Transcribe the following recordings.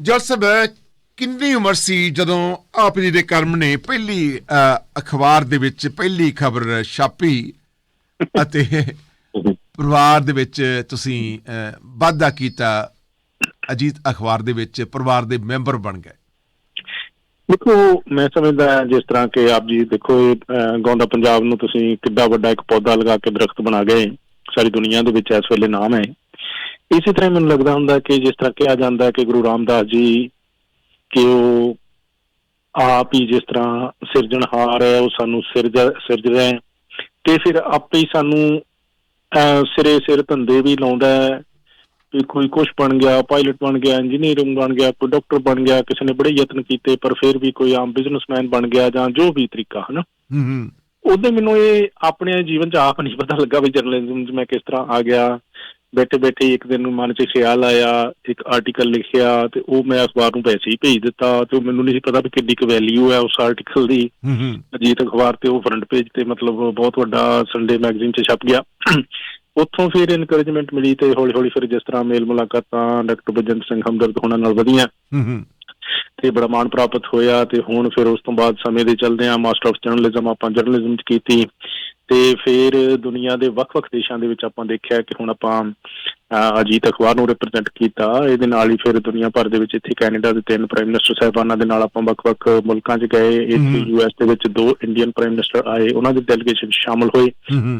ਜੋਸਬ ਕਿੰਨੀ ਉਮਰ ਸੀ ਜਦੋਂ ਆਪ ਜੀ ਦੇ ਕਰਮ ਨੇ ਪਹਿਲੀ ਅ, ਅਖਬਾਰ ਦੇ ਵਿੱਚ ਪਹਿਲੀ ਖਬਰ ਛਾਪੀ ਅਤੇ ਪਰਿਵਾਰ ਦੇ ਵਿੱਚ ਤੁਸੀਂ ਅ, ਵਾਧਾ ਕੀਤਾ ਅਜੀਤ ਅਖਬਾਰ ਦੇ ਵਿੱਚ ਪਰਿਵਾਰ ਦੇ ਮੈਂਬਰ ਬਣ ਗਏ? ਦੇਖੋ ਮੈਂ ਸਮਝਦਾ ਜਿਸ ਤਰ੍ਹਾਂ ਕਿ ਆਪ ਜੀ ਦੇਖੋ ਇਹ ਗਾਉਂਦਾ ਪੰਜਾਬ ਨੂੰ ਤੁਸੀਂ ਕਿੱਡਾ ਵੱਡਾ ਇੱਕ ਪੌਦਾ ਲਗਾ ਕੇ ਦਰਖਤ ਬਣਾ ਗਏ। ਸਾਰੀ ਦੁਨੀਆ ਦੇ ਵਿੱਚ ਇਸ ਵੇਲੇ ਨਾਮ ਹੈ। ਇਸੇ ਤਰ੍ਹਾਂ ਮੈਨੂੰ ਲੱਗਦਾ ਹੁੰਦਾ ਕਿ ਜਿਸ ਤਰ੍ਹਾਂ ਕਿਹਾ ਜਾਂਦਾ ਕਿ ਗੁਰੂ ਰਾਮਦਾਸ ਜੀ ਕਿ ਉਹ ਆਪ ਹੀ ਜਿਸ ਤਰ੍ਹਾਂ ਸਿਰਜਣਹਾਰ ਹੈ ਉਹ ਸਾਨੂੰ ਸਿਰਜ ਸਿਰਜ ਰਿਹਾ ਹੈ ਤੇ ਫਿਰ ਆਪੇ ਹੀ ਸਾਨੂੰ ਸਿਰੇ ਸਿਰ ਧੰਦੇ ਵੀ ਲਾਉਂਦਾ ਹੈ ਕੋਈ ਕੁਛ ਬਣ ਗਿਆ ਪਾਇਲਟ ਬਣ ਗਿਆ ਇੰਜੀਨੀਅਰਿੰਗ ਬਣ ਗਿਆ ਕੋਈ ਡਾਕਟਰ ਬਣ ਗਿਆ ਕਿਸੇ ਨੇ ਬੜੇ ਯਤਨ ਕੀਤੇ ਪਰ ਫਿਰ ਵੀ ਕੋਈ ਆਮ ਬਿਜ਼ਨਸਮੈਨ ਬਣ ਗਿਆ ਜਾਂ ਜੋ ਵੀ ਤਰੀਕਾ ਹਨਾ? ਹੂੰ ਹੂੰ। ਉਹਦੇ ਮੈਨੂੰ ਇਹ ਆਪਣੇ ਜੀਵਨ 'ਚ ਆਪ ਨਹੀਂ ਪਤਾ ਲੱਗਾ ਵੀ ਜਰਨਲਿਜ਼ਮ 'ਚ ਮੈਂ ਕਿਸ ਤਰ੍ਹਾਂ ਆ ਗਿਆ ਬੈਠੇ ਬੈਠੇ ਇੱਕ ਦਿਨ ਨੂੰ ਮਨ 'ਚ ਖਿਆਲ ਆਇਆ ਇੱਕ ਆਰਟੀਕਲ ਲਿਖਿਆ ਤੇ ਉਹ ਮੈਂ ਅਖਬਾਰ ਨੂੰ ਵੈਸੇ ਹੀ ਭੇਜ ਦਿੱਤਾ ਤੇ ਮੈਨੂੰ ਨਹੀਂ ਪਤਾ ਵੀ ਕਿੰਨੀ ਕੁ ਵੈਲਿਊ ਹੈ ਉਸ ਆਰਟੀਕਲ ਦੀ। ਅਜੀਤ ਅਖਬਾਰ ਤੇ ਉਹ ਫਰੰਟ ਪੇਜ ਤੇ ਮਤਲਬ ਬਹੁਤ ਵੱਡਾ ਸੰਡੇ ਮੈਗਜ਼ੀਨ 'ਚ ਛਪ ਗਿਆ। ਉੱਥੋਂ ਫਿਰ ਇਨਕਰੇਜਮੈਂਟ ਮਿਲੀ ਤੇ ਹੌਲੀ ਹੌਲੀ ਫਿਰ ਜਿਸ ਤਰ੍ਹਾਂ ਮੇਲ ਮੁਲਾਕਾਤਾਂ ਡਾਕਟਰ ਬਜੰਤ ਸਿੰਘ ਹਮਦਰਦ ਹੋਣਾ ਨਾਲ ਵਧੀਆਂ। ਤੇ ਬੜਾ ਮਾਣ ਪ੍ਰਾਪਤ ਹੋਇਆ ਤੇ ਹੁਣ ਫਿਰ ਉਸ ਤੋਂ ਬਾਅਦ ਸਮੇਂ ਦੇ ਚੱਲਦੇ ਆ ਮਾਸਟਰ ਆਫ ਜਰਨਲਿਜ਼ਮ ਆਪਾਂ ਜਰਨਲਿਜ਼ਮ ਚ ਕੀਤੀ। ਤੇ ਫਿਰ ਦੁਨੀਆ ਦੇ ਵੱਖ-ਵੱਖ ਦੇਸ਼ਾਂ ਦੇ ਵਿੱਚ ਆਪਾਂ ਦੇਖਿਆ ਕਿ ਹੁਣ ਆਪਾਂ ਅਜੀਤ ਅਖਬਾਰ ਨੂੰ ਰਿਪਰੈਜ਼ੈਂਟ ਕੀਤਾ। ਇਹਦੇ ਨਾਲ ਹੀ ਫਿਰ ਦੁਨੀਆ ਭਰ ਦੇ ਵਿੱਚ ਇੱਥੇ ਕੈਨੇਡਾ ਦੇ ਤਿੰਨ ਪ੍ਰਾਈਮ ਮਿਨਿਸਟਰ ਸਾਹਿਬਾਨਾਂ ਦੇ ਨਾਲ ਆਪਾਂ ਵੱਖ-ਵੱਖ ਮੁਲਕਾਂ 'ਚ ਗਏ। ਇੱਥੇ। ਯੂਐਸ ਦੇ ਵਿੱਚ ਦੋ ਇੰਡੀਅਨ ਪ੍ਰਾਈਮ ਮਿਨਿਸਟਰ ਆਏ। ਉਹਨਾਂ ਦੇ ਡੈਲੀਗੇਸ਼ਨ ਸ਼ਾਮਲ ਹੋਏ।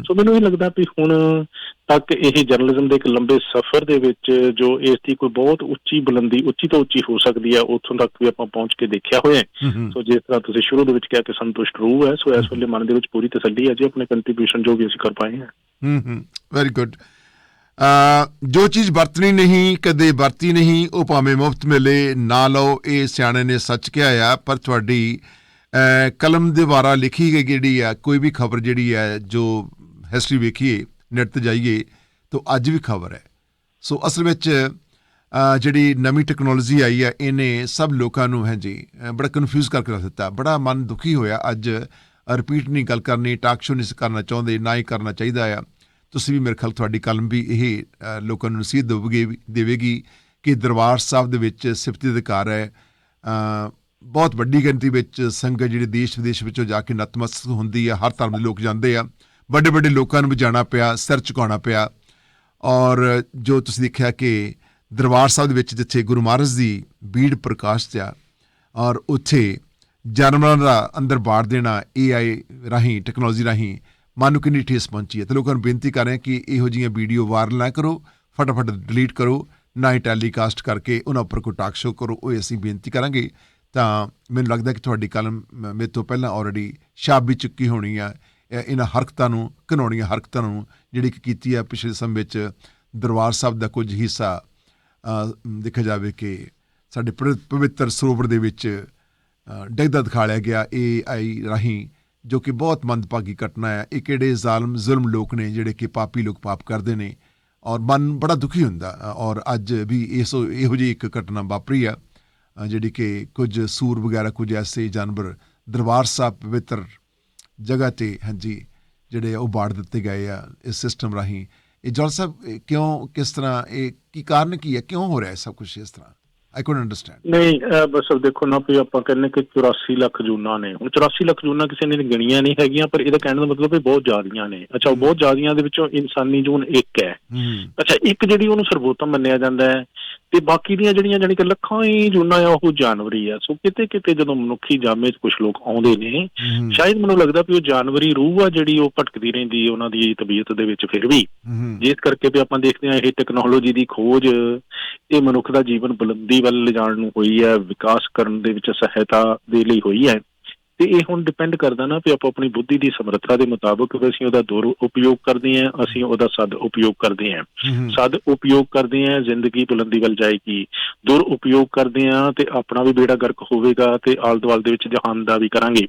ਸੋ ਮੈਨੂੰ ਇਹ ਲੱਗਦਾ ਵੀ ਹੁਣ ਤੱਕ ਇਹ ਜਰਨਲਿਜ਼ਮ ਦੇ ਇੱਕ ਲੰਬੇ ਸਫ਼ਰ ਦੇ ਵਿੱਚ ਜੋ ਇਸ ਦੀ ਕੋਈ ਬਹੁਤ ਉੱਚੀ ਬੁਲੰਦੀ ਉੱਚੀ ਤੋਂ ਉੱਚੀ ਹੋ ਸਕਦੀ ਹੈ ਉੱਥੋਂ ਤੱਕ ਵੀ ਆਪਾਂ ਪਹੁੰਚ ਕੇ ਦੇਖਿਆ ਹੋਇਆ ਸੋ ਜਿਸ ਤਰ੍ਹਾਂ ਤੁਸੀਂ ਸ਼ੁਰੂ ਦੇ ਵਿੱਚ ਕਿਹਾ ਕਿ ਸੰਤੁਸ਼ਟ ਰੂਹ ਹੈ ਸੋ ਇਸ ਵੇਲੇ ਮਨ ਦੇ ਵਿੱਚ ਪੂਰੀ ਤਸੱਲੀ ਹੈ ਜੀ ਆਪਣੇ ਕੰਟਰੀਬਿਊਸ਼ਨ ਜੋ ਵੀ ਅਸੀਂ ਕਰ ਪਾਏ ਹਾਂ। ਹੂੰ ਹੂੰ। ਵੈਰੀ ਗੁੱਡ ਜੋ ਚੀਜ਼ ਵਰਤਣੀ ਨਹੀਂ, ਕਦੇ ਵਰਤੀ ਨਹੀਂ, ਉਹ ਭਾਵੇਂ ਮੁਫਤ ਮਿਲੇ, ਨਾ ਲਓ, ਇਹ ਸਿਆਣੇ ਨੇ ਸੱਚ ਕਿਹਾ ਆ, ਪਰ ਤੁਹਾਡੀ ਕਲਮ ਦੇ ਦੁਆਰਾ ਲਿਖੀ ਗਈ ਜਿਹੜੀ ਆ, ਕੋਈ ਵੀ ਖਬਰ ਜਿਹੜੀ ਹੈ ਜੋ ਹਿਸਟਰੀ ਵੇਖੀਏ ਨੈਟ ਤੇ ਜਾਈਏ, ਤਾਂ ਅੱਜ ਵੀ ਖਬਰ ਹੈ। ਸੋ ਅਸਲ ਵਿੱਚ ਜਿਹੜੀ ਨਵੀਂ ਟੈਕਨੋਲੋਜੀ ਆਈ ਹੈ ਇਹਨੇ ਸਭ ਲੋਕਾਂ ਨੂੰ, ਹੈ ਜੀ ਬੜਾ ਕਨਫਿਊਜ਼ ਕਰਕੇ ਰੱਖ ਦਿੱਤਾ। ਬੜਾ ਮਨ ਦੁਖੀ ਹੋਇਆ ਅੱਜ ਰਿਪੀਟ ਨਹੀਂ ਗੱਲ ਕਰਨੀ ਟਾਕ ਸ਼ੋ ਨਹੀਂ ਕਰਨਾ ਚਾਹੁੰਦੇ, ਨਾ ਹੀ ਕਰਨਾ ਚਾਹੀਦਾ ਆ। ਤੁਸੀਂ ਵੀ ਮੇਰੇ ਖਿਆਲ ਤੁਹਾਡੀ ਕਲਮ ਵੀ ਇਹ ਲੋਕਾਂ ਨੂੰ ਨਸੀਹਤ ਦੇਵੋਗੇ, ਦੇਵੇਗੀ ਕਿ ਦਰਬਾਰ ਸਾਹਿਬ ਦੇ ਵਿੱਚ ਸਿਫਤੀ ਅਧਿਕਾਰ ਹੈ। ਬਹੁਤ ਵੱਡੀ ਗਿਣਤੀ ਵਿੱਚ ਸੰਗਤ ਜਿਹੜੀ ਦੇਸ਼ ਵਿਦੇਸ਼ ਵਿੱਚੋਂ ਜਾ ਕੇ ਨਤਮਸਤਕ ਹੁੰਦੀ ਹੈ ਹਰ ਧਰਮ ਦੇ ਲੋਕ ਜਾਂਦੇ ਆ। ਵੱਡੇ ਵੱਡੇ ਲੋਕਾਂ ਨੂੰ ਵੀ ਜਾਣਾ ਪਿਆ, ਸਿਰ ਝੁਕਾਉਣਾ ਪਿਆ। ਔਰ ਜੋ ਤੁਸੀਂ ਦੇਖਿਆ ਕਿ ਦਰਬਾਰ ਸਾਹਿਬ ਦੇ ਵਿੱਚ ਜਿੱਥੇ ਗੁਰੂ ਮਹਾਰਾਜ ਦੀ ਬੀੜ ਪ੍ਰਕਾਸ਼ ਤੇ ਆ, ਔਰ ਉੱਥੇ ਜਾਨਵਰਾਂ ਦਾ ਅੰਦਰ ਬਾੜ ਦੇਣਾ AI ਰਾਹੀਂ ਟੈਕਨੋਲੋਜੀ ਰਾਹੀਂ ਮਨ ਨੂੰ ਕਿੰਨੀ ਠੇਸ ਪਹੁੰਚੀ ਹੈ। ਤੇ ਲੋਕਾਂ ਨੂੰ ਬੇਨਤੀ ਕਰ ਰਹੇ ਕਿ ਇਹੋ ਜਿਹੀਆਂ ਵੀਡੀਓ ਵਾਇਰਲ ਨਾ ਕਰੋ, ਫਟਾਫਟ ਡਿਲੀਟ ਕਰੋ, ਨਾ ਹੀ ਟੈਲੀਕਾਸਟ ਕਰਕੇ ਉਹਨਾਂ ਉੱਪਰ ਕੋਈ ਟਾਕ ਸ਼ੋ ਕਰੋ, ਉਹ ਅਸੀਂ ਬੇਨਤੀ ਕਰਾਂਗੇ। ਤਾਂ ਮੈਨੂੰ ਲੱਗਦਾ ਕਿ ਤੁਹਾਡੀ ਕਲਮ ਮ- ਮੇਰੇ ਤੋਂ ਪਹਿਲਾਂ ਆਲਰੇਡੀ ਛਾਪ ਵੀ ਚੁੱਕੀ ਹੋਣੀ ਆ। ਇਹ- ਇਹਨਾਂ ਹਰਕਤਾਂ ਨੂੰ ਘਿਨਾਉਣੀਆਂ ਹਰਕਤਾਂ ਨੂੰ, ਜਿਹੜੀ ਕਿ ਕੀਤੀ ਆ ਪਿਛਲੇ ਸਮੇਂ ਵਿੱਚ ਦਰਬਾਰ ਸਾਹਿਬ ਦਾ ਕੁਝ ਹਿੱਸਾ ਦੇਖਿਆ ਜਾਵੇ ਕਿ ਸਾਡੇ ਪਵਿੱਤਰ ਸਰੋਵਰ ਦੇ ਵਿੱਚ ਡਿੱਗਦਾ ਦਿਖਾ ਲਿਆ ਗਿਆ AI ਰਾਹੀਂ। ਜੋ ਕਿ ਬਹੁਤ ਮੰਦਭਾਗੀ ਘਟਨਾ ਹੈ। ਇਹ ਕਿਹੜੇ ਜ਼ਾਲਮ, ਜ਼ੁਲਮ ਲੋਕ ਨੇ ਜਿਹੜੇ ਕਿ ਪਾਪੀ ਲੋਕ ਪਾਪ ਕਰਦੇ ਨੇ ਔਰ ਮਨ ਬੜਾ ਦੁਖੀ ਹੁੰਦਾ, ਔਰ ਅੱਜ ਵੀ ਇਸ ਇਹੋ ਜਿਹੀ ਇੱਕ ਘਟਨਾ ਵਾਪਰੀ ਆ, ਜਿਹੜੀ ਕਿ ਕੁਝ ਸੂਰ ਵਗੈਰਾ, ਕੁਝ ਐਸੇ ਜਾਨਵਰ ਦਰਬਾਰ ਸਾਹਿਬ ਪਵਿੱਤਰ ਜਗ੍ਹਾ ਤੇ, ਹਾਂਜੀ, ਜਿਹੜੇ ਉਹ ਬਾੜ ਦਿੱਤੇ ਗਏ ਆ ਇਸ ਸਿਸਟਮ ਰਾਹੀਂ। ਇਹ ਜੋਲ ਸਾਹਿਬ ਕਿਉਂ, ਕਿਸ ਤਰ੍ਹਾਂ, ਇਹ ਕੀ ਕਾਰਨ ਕੀ ਹੈ? ਕਿਉਂ ਹੋ ਰਿਹਾ ਹੈ ਸਭ ਕੁਝ ਇਸ ਤਰ੍ਹਾਂ? ਆਈ ਕੁਡ ਅੰਡਰਸਟੈਂਡ ਨਹੀਂ ਅਹ ਬਸ ਦੇਖੋ ਨਾ ਵੀ ਆਪਾਂ ਕਹਿੰਦੇ ਕਿ 84 ਲੱਖ ਜੂਨਾਂ ਨੇ। ਹੁਣ 84 ਲੱਖ ਜੂਨਾਂ ਕਿਸੇ ਨੇ ਗਿਣੀਆਂ ਨਹੀਂ ਹੈਗੀਆਂ ਪਰ ਇਹਦਾ ਕਹਿਣ ਦਾ ਮਤਲਬ ਵੀ ਬਹੁਤ ਜ਼ਿਆਦੀਆਂ ਨੇ। ਅੱਛਾ ਉਹ ਬਹੁਤ ਜ਼ਿਆਦੀਆਂ ਦੇ ਵਿੱਚੋਂ ਇਨਸਾਨੀ ਜੂਨ ਇੱਕ ਹੈ। ਹੂੰ। ਅੱਛਾ ਇੱਕ ਜਿਹੜੀ ਉਹਨੂੰ ਸਰਵੋਤਮ ਮੰਨਿਆ ਜਾਂਦਾ ਹੈ ਤੇ ਬਾਕੀ ਦੀਆਂ ਜਿਹੜੀਆਂ ਜਾਣੀ ਕਿ ਲੱਖਾਂ ਹੀ ਜੂਨਾਂ ਆ ਉਹ ਜਾਨਵਰੀ ਆ। ਸੋ ਕਿਤੇ ਕਿਤੇ ਜਦੋਂ ਮਨੁੱਖੀ ਜਾਮੇ 'ਚ ਕੁਝ ਲੋਕ ਆਉਂਦੇ ਨੇ ਹੂੰ। ਸ਼ਾਇਦ ਮੈਨੂੰ ਲੱਗਦਾ ਵੀ ਉਹ ਜਾਨਵਰੀ ਰੂਹ ਆ ਜਿਹੜੀ ਉਹ ਭਟਕਦੀ ਰਹਿੰਦੀ ਹੈ ਉਹਨਾਂ ਦੀ ਤਬੀਅਤ ਦੇ ਵਿੱਚ ਫਿਰ ਵੀ। ਹੂੰ। ਜਿਸ ਕਰਕੇ ਵੀ ਆਪਾਂ ਦੇਖਦੇ ਹਾਂ ਇਹ ਟੈਕਨੋਲੋਜੀ ਦੀ ਖੋਜ ਇਹ ਮਨੁੱਖ ਦਾ ਜੀਵਨ ਬੁਲੰਦੀ ਵੱਲ ਲਿਜਾਣ ਨੂੰ ਹੋਈ ਹੈ ਵਿਕਾਸ ਕਰਨ ਦੇ ਵਿੱਚ ਸਹਾਇਤਾ ਦੇ ਲਈ ਹੋਈ ਹੈ। ਤੇ ਇਹ ਹੁਣ ਡਿਪੈਂਡ ਕਰਦਾ ਨਾ ਵੀ ਆਪਾਂ ਆਪਣੀ ਬੁੱਧੀ ਦੀ ਸਮਰੱਥਾ ਦੇ ਮੁਤਾਬਕ ਅਸੀਂ ਉਹਦਾ ਦੁਰ ਉਪਯੋਗ ਕਰਦੇ ਹਾਂ ਅਸੀਂ ਉਹਦਾ ਸਦ ਉਪਯੋਗ ਕਰਦੇ ਹਾਂ। ਸਦ ਉਪਯੋਗ ਕਰਦੇ ਹਾਂ ਜ਼ਿੰਦਗੀ ਬੁਲੰਦੀ ਵੱਲ ਜਾਏਗੀ। ਦੁਰ ਉਪਯੋਗ ਕਰਦੇ ਹਾਂ ਤੇ ਆਪਣਾ ਵੀ ਬੇੜਾ ਗਰਕ ਹੋਵੇਗਾ ਤੇ ਆਲ ਦੁਆਲ ਦੇ ਵਿੱਚ ਜਹਾਨ ਦਾ ਵੀ ਕਰਾਂਗੇ।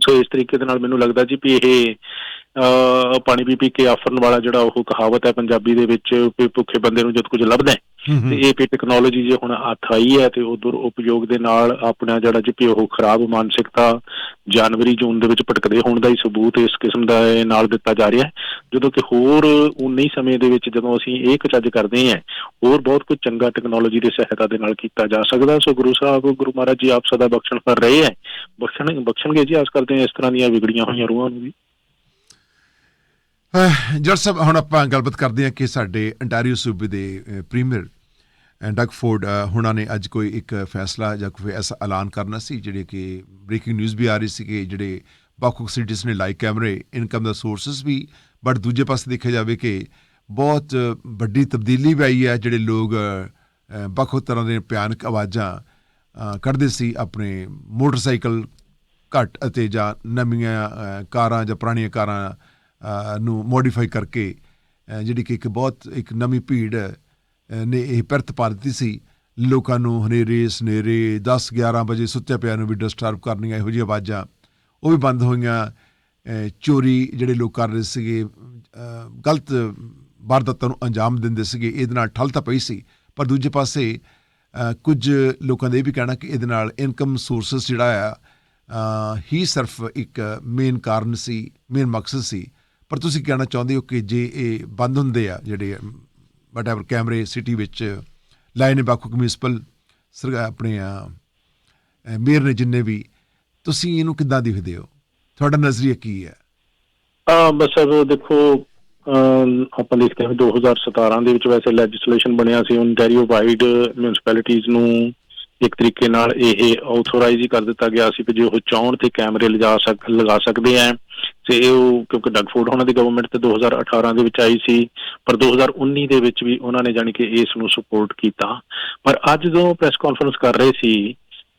ਸੋ ਇਸ ਤਰੀਕੇ ਦੇ ਨਾਲ ਮੈਨੂੰ ਲੱਗਦਾ ਜੀ ਵੀ ਇਹ ਪਾਣੀ ਪੀ ਪੀ ਕੇ ਆਫਰਨ ਵਾਲਾ ਜਿਹੜਾ ਉਹ ਕਹਾਵਤ ਹੈ ਪੰਜਾਬੀ ਦੇ ਵਿੱਚ ਵੀ ਭੁੱਖੇ ਬੰਦੇ ਨੂੰ ਜਦ ਕੁਝ ਲੱਭਦਾ ਹੂੰ। ਤੇ ਇਹ ਵੀ ਟੈਕਨੋਲੋਜੀ ਜੇ ਹੁਣ ਹੱਥ ਆਈ ਹੈ ਤੇ ਉਧਰ ਉਪਯੋਗ ਦੇ ਨਾਲ ਆਪਣਾ ਜਿਹੜਾ ਜੀ ਉਹ ਖਰਾਬ ਮਾਨਸਿਕਤਾ ਜਨਵਰੀ ਜੂਨ ਦੇ ਵਿੱਚ ਭਟਕਦੇ ਹੋਣ ਦਾ ਹੀ ਸਬੂਤ ਇਸ ਕਿਸਮ ਦਾ ਨਾਲ ਦਿੱਤਾ ਜਾ ਰਿਹਾ ਹੈ। ਜਦੋਂ ਕਿ ਹੋਰ ਉਨੇ ਹੀ ਸਮੇਂ ਦੇ ਵਿੱਚ ਜਦੋਂ ਅਸੀਂ ਇਹ ਕੁਝ ਕਰਦੇ ਹਾਂ ਹੋਰ ਬਹੁਤ ਕੁਝ ਚੰਗਾ ਟੈਕਨੋਲੋਜੀ ਦੀ ਸਹਾਇਤਾ ਦੇ ਨਾਲ ਕੀਤਾ ਜਾ ਸਕਦਾ। ਸੋ ਗੁਰੂ ਸਾਹਿਬ ਗੁਰੂ ਮਹਾਰਾਜ ਜੀ ਆਪ ਸਦਾ ਬਖਸ਼ਣ ਕਰ ਰਹੇ ਹੈ। ਬਖਸ਼ਣ ਬਖਸ਼ਣਗੇ ਜੀ ਆਸ ਕਰਦੇ ਹਾਂ ਇਸ ਤਰ੍ਹਾਂ ਦੀਆਂ ਵਿਗੜੀਆਂ ਹੋਈਆਂ ਰੂਹਾਂ ਨੂੰ ਵੀ। ਸਾਹਿਬ ਹੁਣ ਆਪਾਂ ਗੱਲਬਾਤ ਕਰਦੇ ਹਾਂ ਕਿ ਸਾਡੇ ਅੰਟਾਰੀਓ ਸੂਬੇ ਦੇ ਪ੍ਰੀਮੀਅਰ ਡਗ ਫੋਰਡ uh, ਹੁਣਾਂ ਨੇ ਅੱਜ ਕੋਈ ਇੱਕ ਫੈਸਲਾ ਜਾਂ ਕੋਈ ਐਸਾ ਐਲਾਨ ਕਰਨਾ ਸੀ ਜਿਹੜੇ ਕਿ ਬ੍ਰੇਕਿੰਗ ਨਿਊਜ਼ ਵੀ ਆ ਰਹੀ ਸੀ ਕਿ ਜਿਹੜੇ ਵੱਖ-ਵੱਖ ਸਿਟੀਜ਼ ਨੇ ਲਾਈਵ ਕੈਮਰੇ ਇਨਕਮ ਦਾ ਸੋਰਸਸ ਵੀ ਬਟ ਦੂਜੇ ਪਾਸੇ ਦੇਖਿਆ ਜਾਵੇ ਕਿ ਬਹੁਤ ਵੱਡੀ ਤਬਦੀਲੀ ਵੀ ਆਈ ਹੈ ਜਿਹੜੇ ਲੋਕ ਅਹ, ਵੱਖ-ਵੱਖ ਤਰ੍ਹਾਂ ਦੇ ਭਿਆਨਕ ਆਵਾਜ਼ਾਂ ਕੱਢਦੇ ਸੀ ਆਪਣੇ ਮੋਟਰਸਾਈਕਲ ਘੱਟ ਅਤੇ ਜਾਂ ਨਵੀਆਂ ਕਾਰਾਂ ਜਾਂ ਪੁਰਾਣੀਆਂ ਕਾਰਾਂ ਨੂੰ ਮੋਡੀਫਾਈ ਕਰਕੇ ਜਿਹੜੀ ਕਿ ਇੱਕ ਬਹੁਤ ਇੱਕ ਨਵੀਂ ਭੀੜ ਨੇ ਇਹ ਪਿਰਤ ਪਾ ਦਿੱਤੀ ਸੀ। ਲੋਕਾਂ ਨੂੰ ਹਨੇਰੇ, ਸਨੇਰੇ 10 11 ਵਜੇ ਸੁੱਤੇ ਪਿਆ ਨੂੰ ਵੀ ਡਿਸਟਰਬ ਕਰਨੀਆਂ ਇਹੋ ਜਿਹੀਆਂ ਆਵਾਜ਼ਾਂ, ਉਹ ਵੀ ਬੰਦ ਹੋਈਆਂ। ਚੋਰੀ ਜਿਹੜੇ ਲੋਕ ਕਰ ਰਹੇ ਸੀਗੇ ਗਲਤ ਵਾਰਦਾਤਾਂ ਨੂੰ ਅੰਜਾਮ ਦਿੰਦੇ ਸੀਗੇ, ਇਹਦੇ ਨਾਲ ਠੱਲ ਤਾਂ ਪਈ ਸੀ। ਪਰ ਦੂਜੇ ਪਾਸੇ ਕੁਝ ਲੋਕਾਂ ਦਾ ਇਹ ਵੀ ਕਹਿਣਾ ਕਿ ਇਹਦੇ ਨਾਲ ਇਨਕਮ ਸੋਰਸਸ ਜਿਹੜਾ ਆ ਹੀ ਸਿਰਫ ਇੱਕ ਮੇਨ ਕਾਰਨ ਸੀ ਮੇਨ ਮਕਸਦ ਸੀ। ਪਰ ਤੁਸੀਂ ਕਹਿਣਾ ਚਾਹੁੰਦੇ ਹੋ ਕਿ ਜੇ ਇਹ ਬੰਦ ਹੁੰਦੇ ਆ, ਜਿਹੜੇ ਵਟਐਵਰ ਕੈਮਰੇ ਸਿਟੀ ਵਿੱਚ ਲਾਏ ਨੇ ਵੱਖ ਮਿਊਨਿਸਪਲ ਆਪਣੇ ਮੇਅਰ ਨੇ ਜਿੰਨੇ ਵੀ, ਤੁਸੀਂ ਇਹਨੂੰ ਕਿੱਦਾਂ ਦੇਖਦੇ ਹੋ? ਤੁਹਾਡਾ ਨਜ਼ਰੀਆ ਕੀ ਹੈ? ਆ ਬਸ ਉਹ ਦੇਖੋ ਆਪਾਂ ਦੇਖਦੇ ਹਾਂ 2017 ਦੇ ਵਿੱਚ ਵੈਸੇ ਲੈਜਿਸਲੇਸ਼ਨ ਬਣਿਆ ਸੀ ਓਨਟਾਰੀਓ ਵਾਈਡ ਮਿਊਨਿਸਪੈਲਿਟੀਜ਼ ਨੂੰ ਇੱਕ ਤਰੀਕੇ ਨਾਲ ਇਹ ਆਥੋਰਾਈਜ਼ ਹੀ ਕਰ ਦਿੱਤਾ ਗਿਆ ਸੀ ਕਿ ਜੇ ਉਹ ਚਾਹਣ ਤੇ ਕੈਮਰੇ ਲਿਜਾ ਸਕ, ਲਗਾ ਸਕਦੇ ਆ ਤੇ ਉਹ ਕਿਉਂਕਿ ਡਗਫੋਰਡ ਉਹਨਾਂ ਦੀ ਗਵਰਨਮੈਂਟ ਤੇ 2018 ਦੇ ਵਿੱਚ ਆਈ ਸੀ, ਪਰ 2019 ਦੇ ਵਿੱਚ ਵੀ ਉਹਨਾਂ ਨੇ ਜਾਣੀ ਕਿ ਇਸ ਨੂੰ ਸਪੋਰਟ ਕੀਤਾ। ਪਰ ਅੱਜ ਜਦੋਂ ਪ੍ਰੈਸ ਕਾਨਫਰੰਸ ਕਰ ਰਹੇ ਸੀ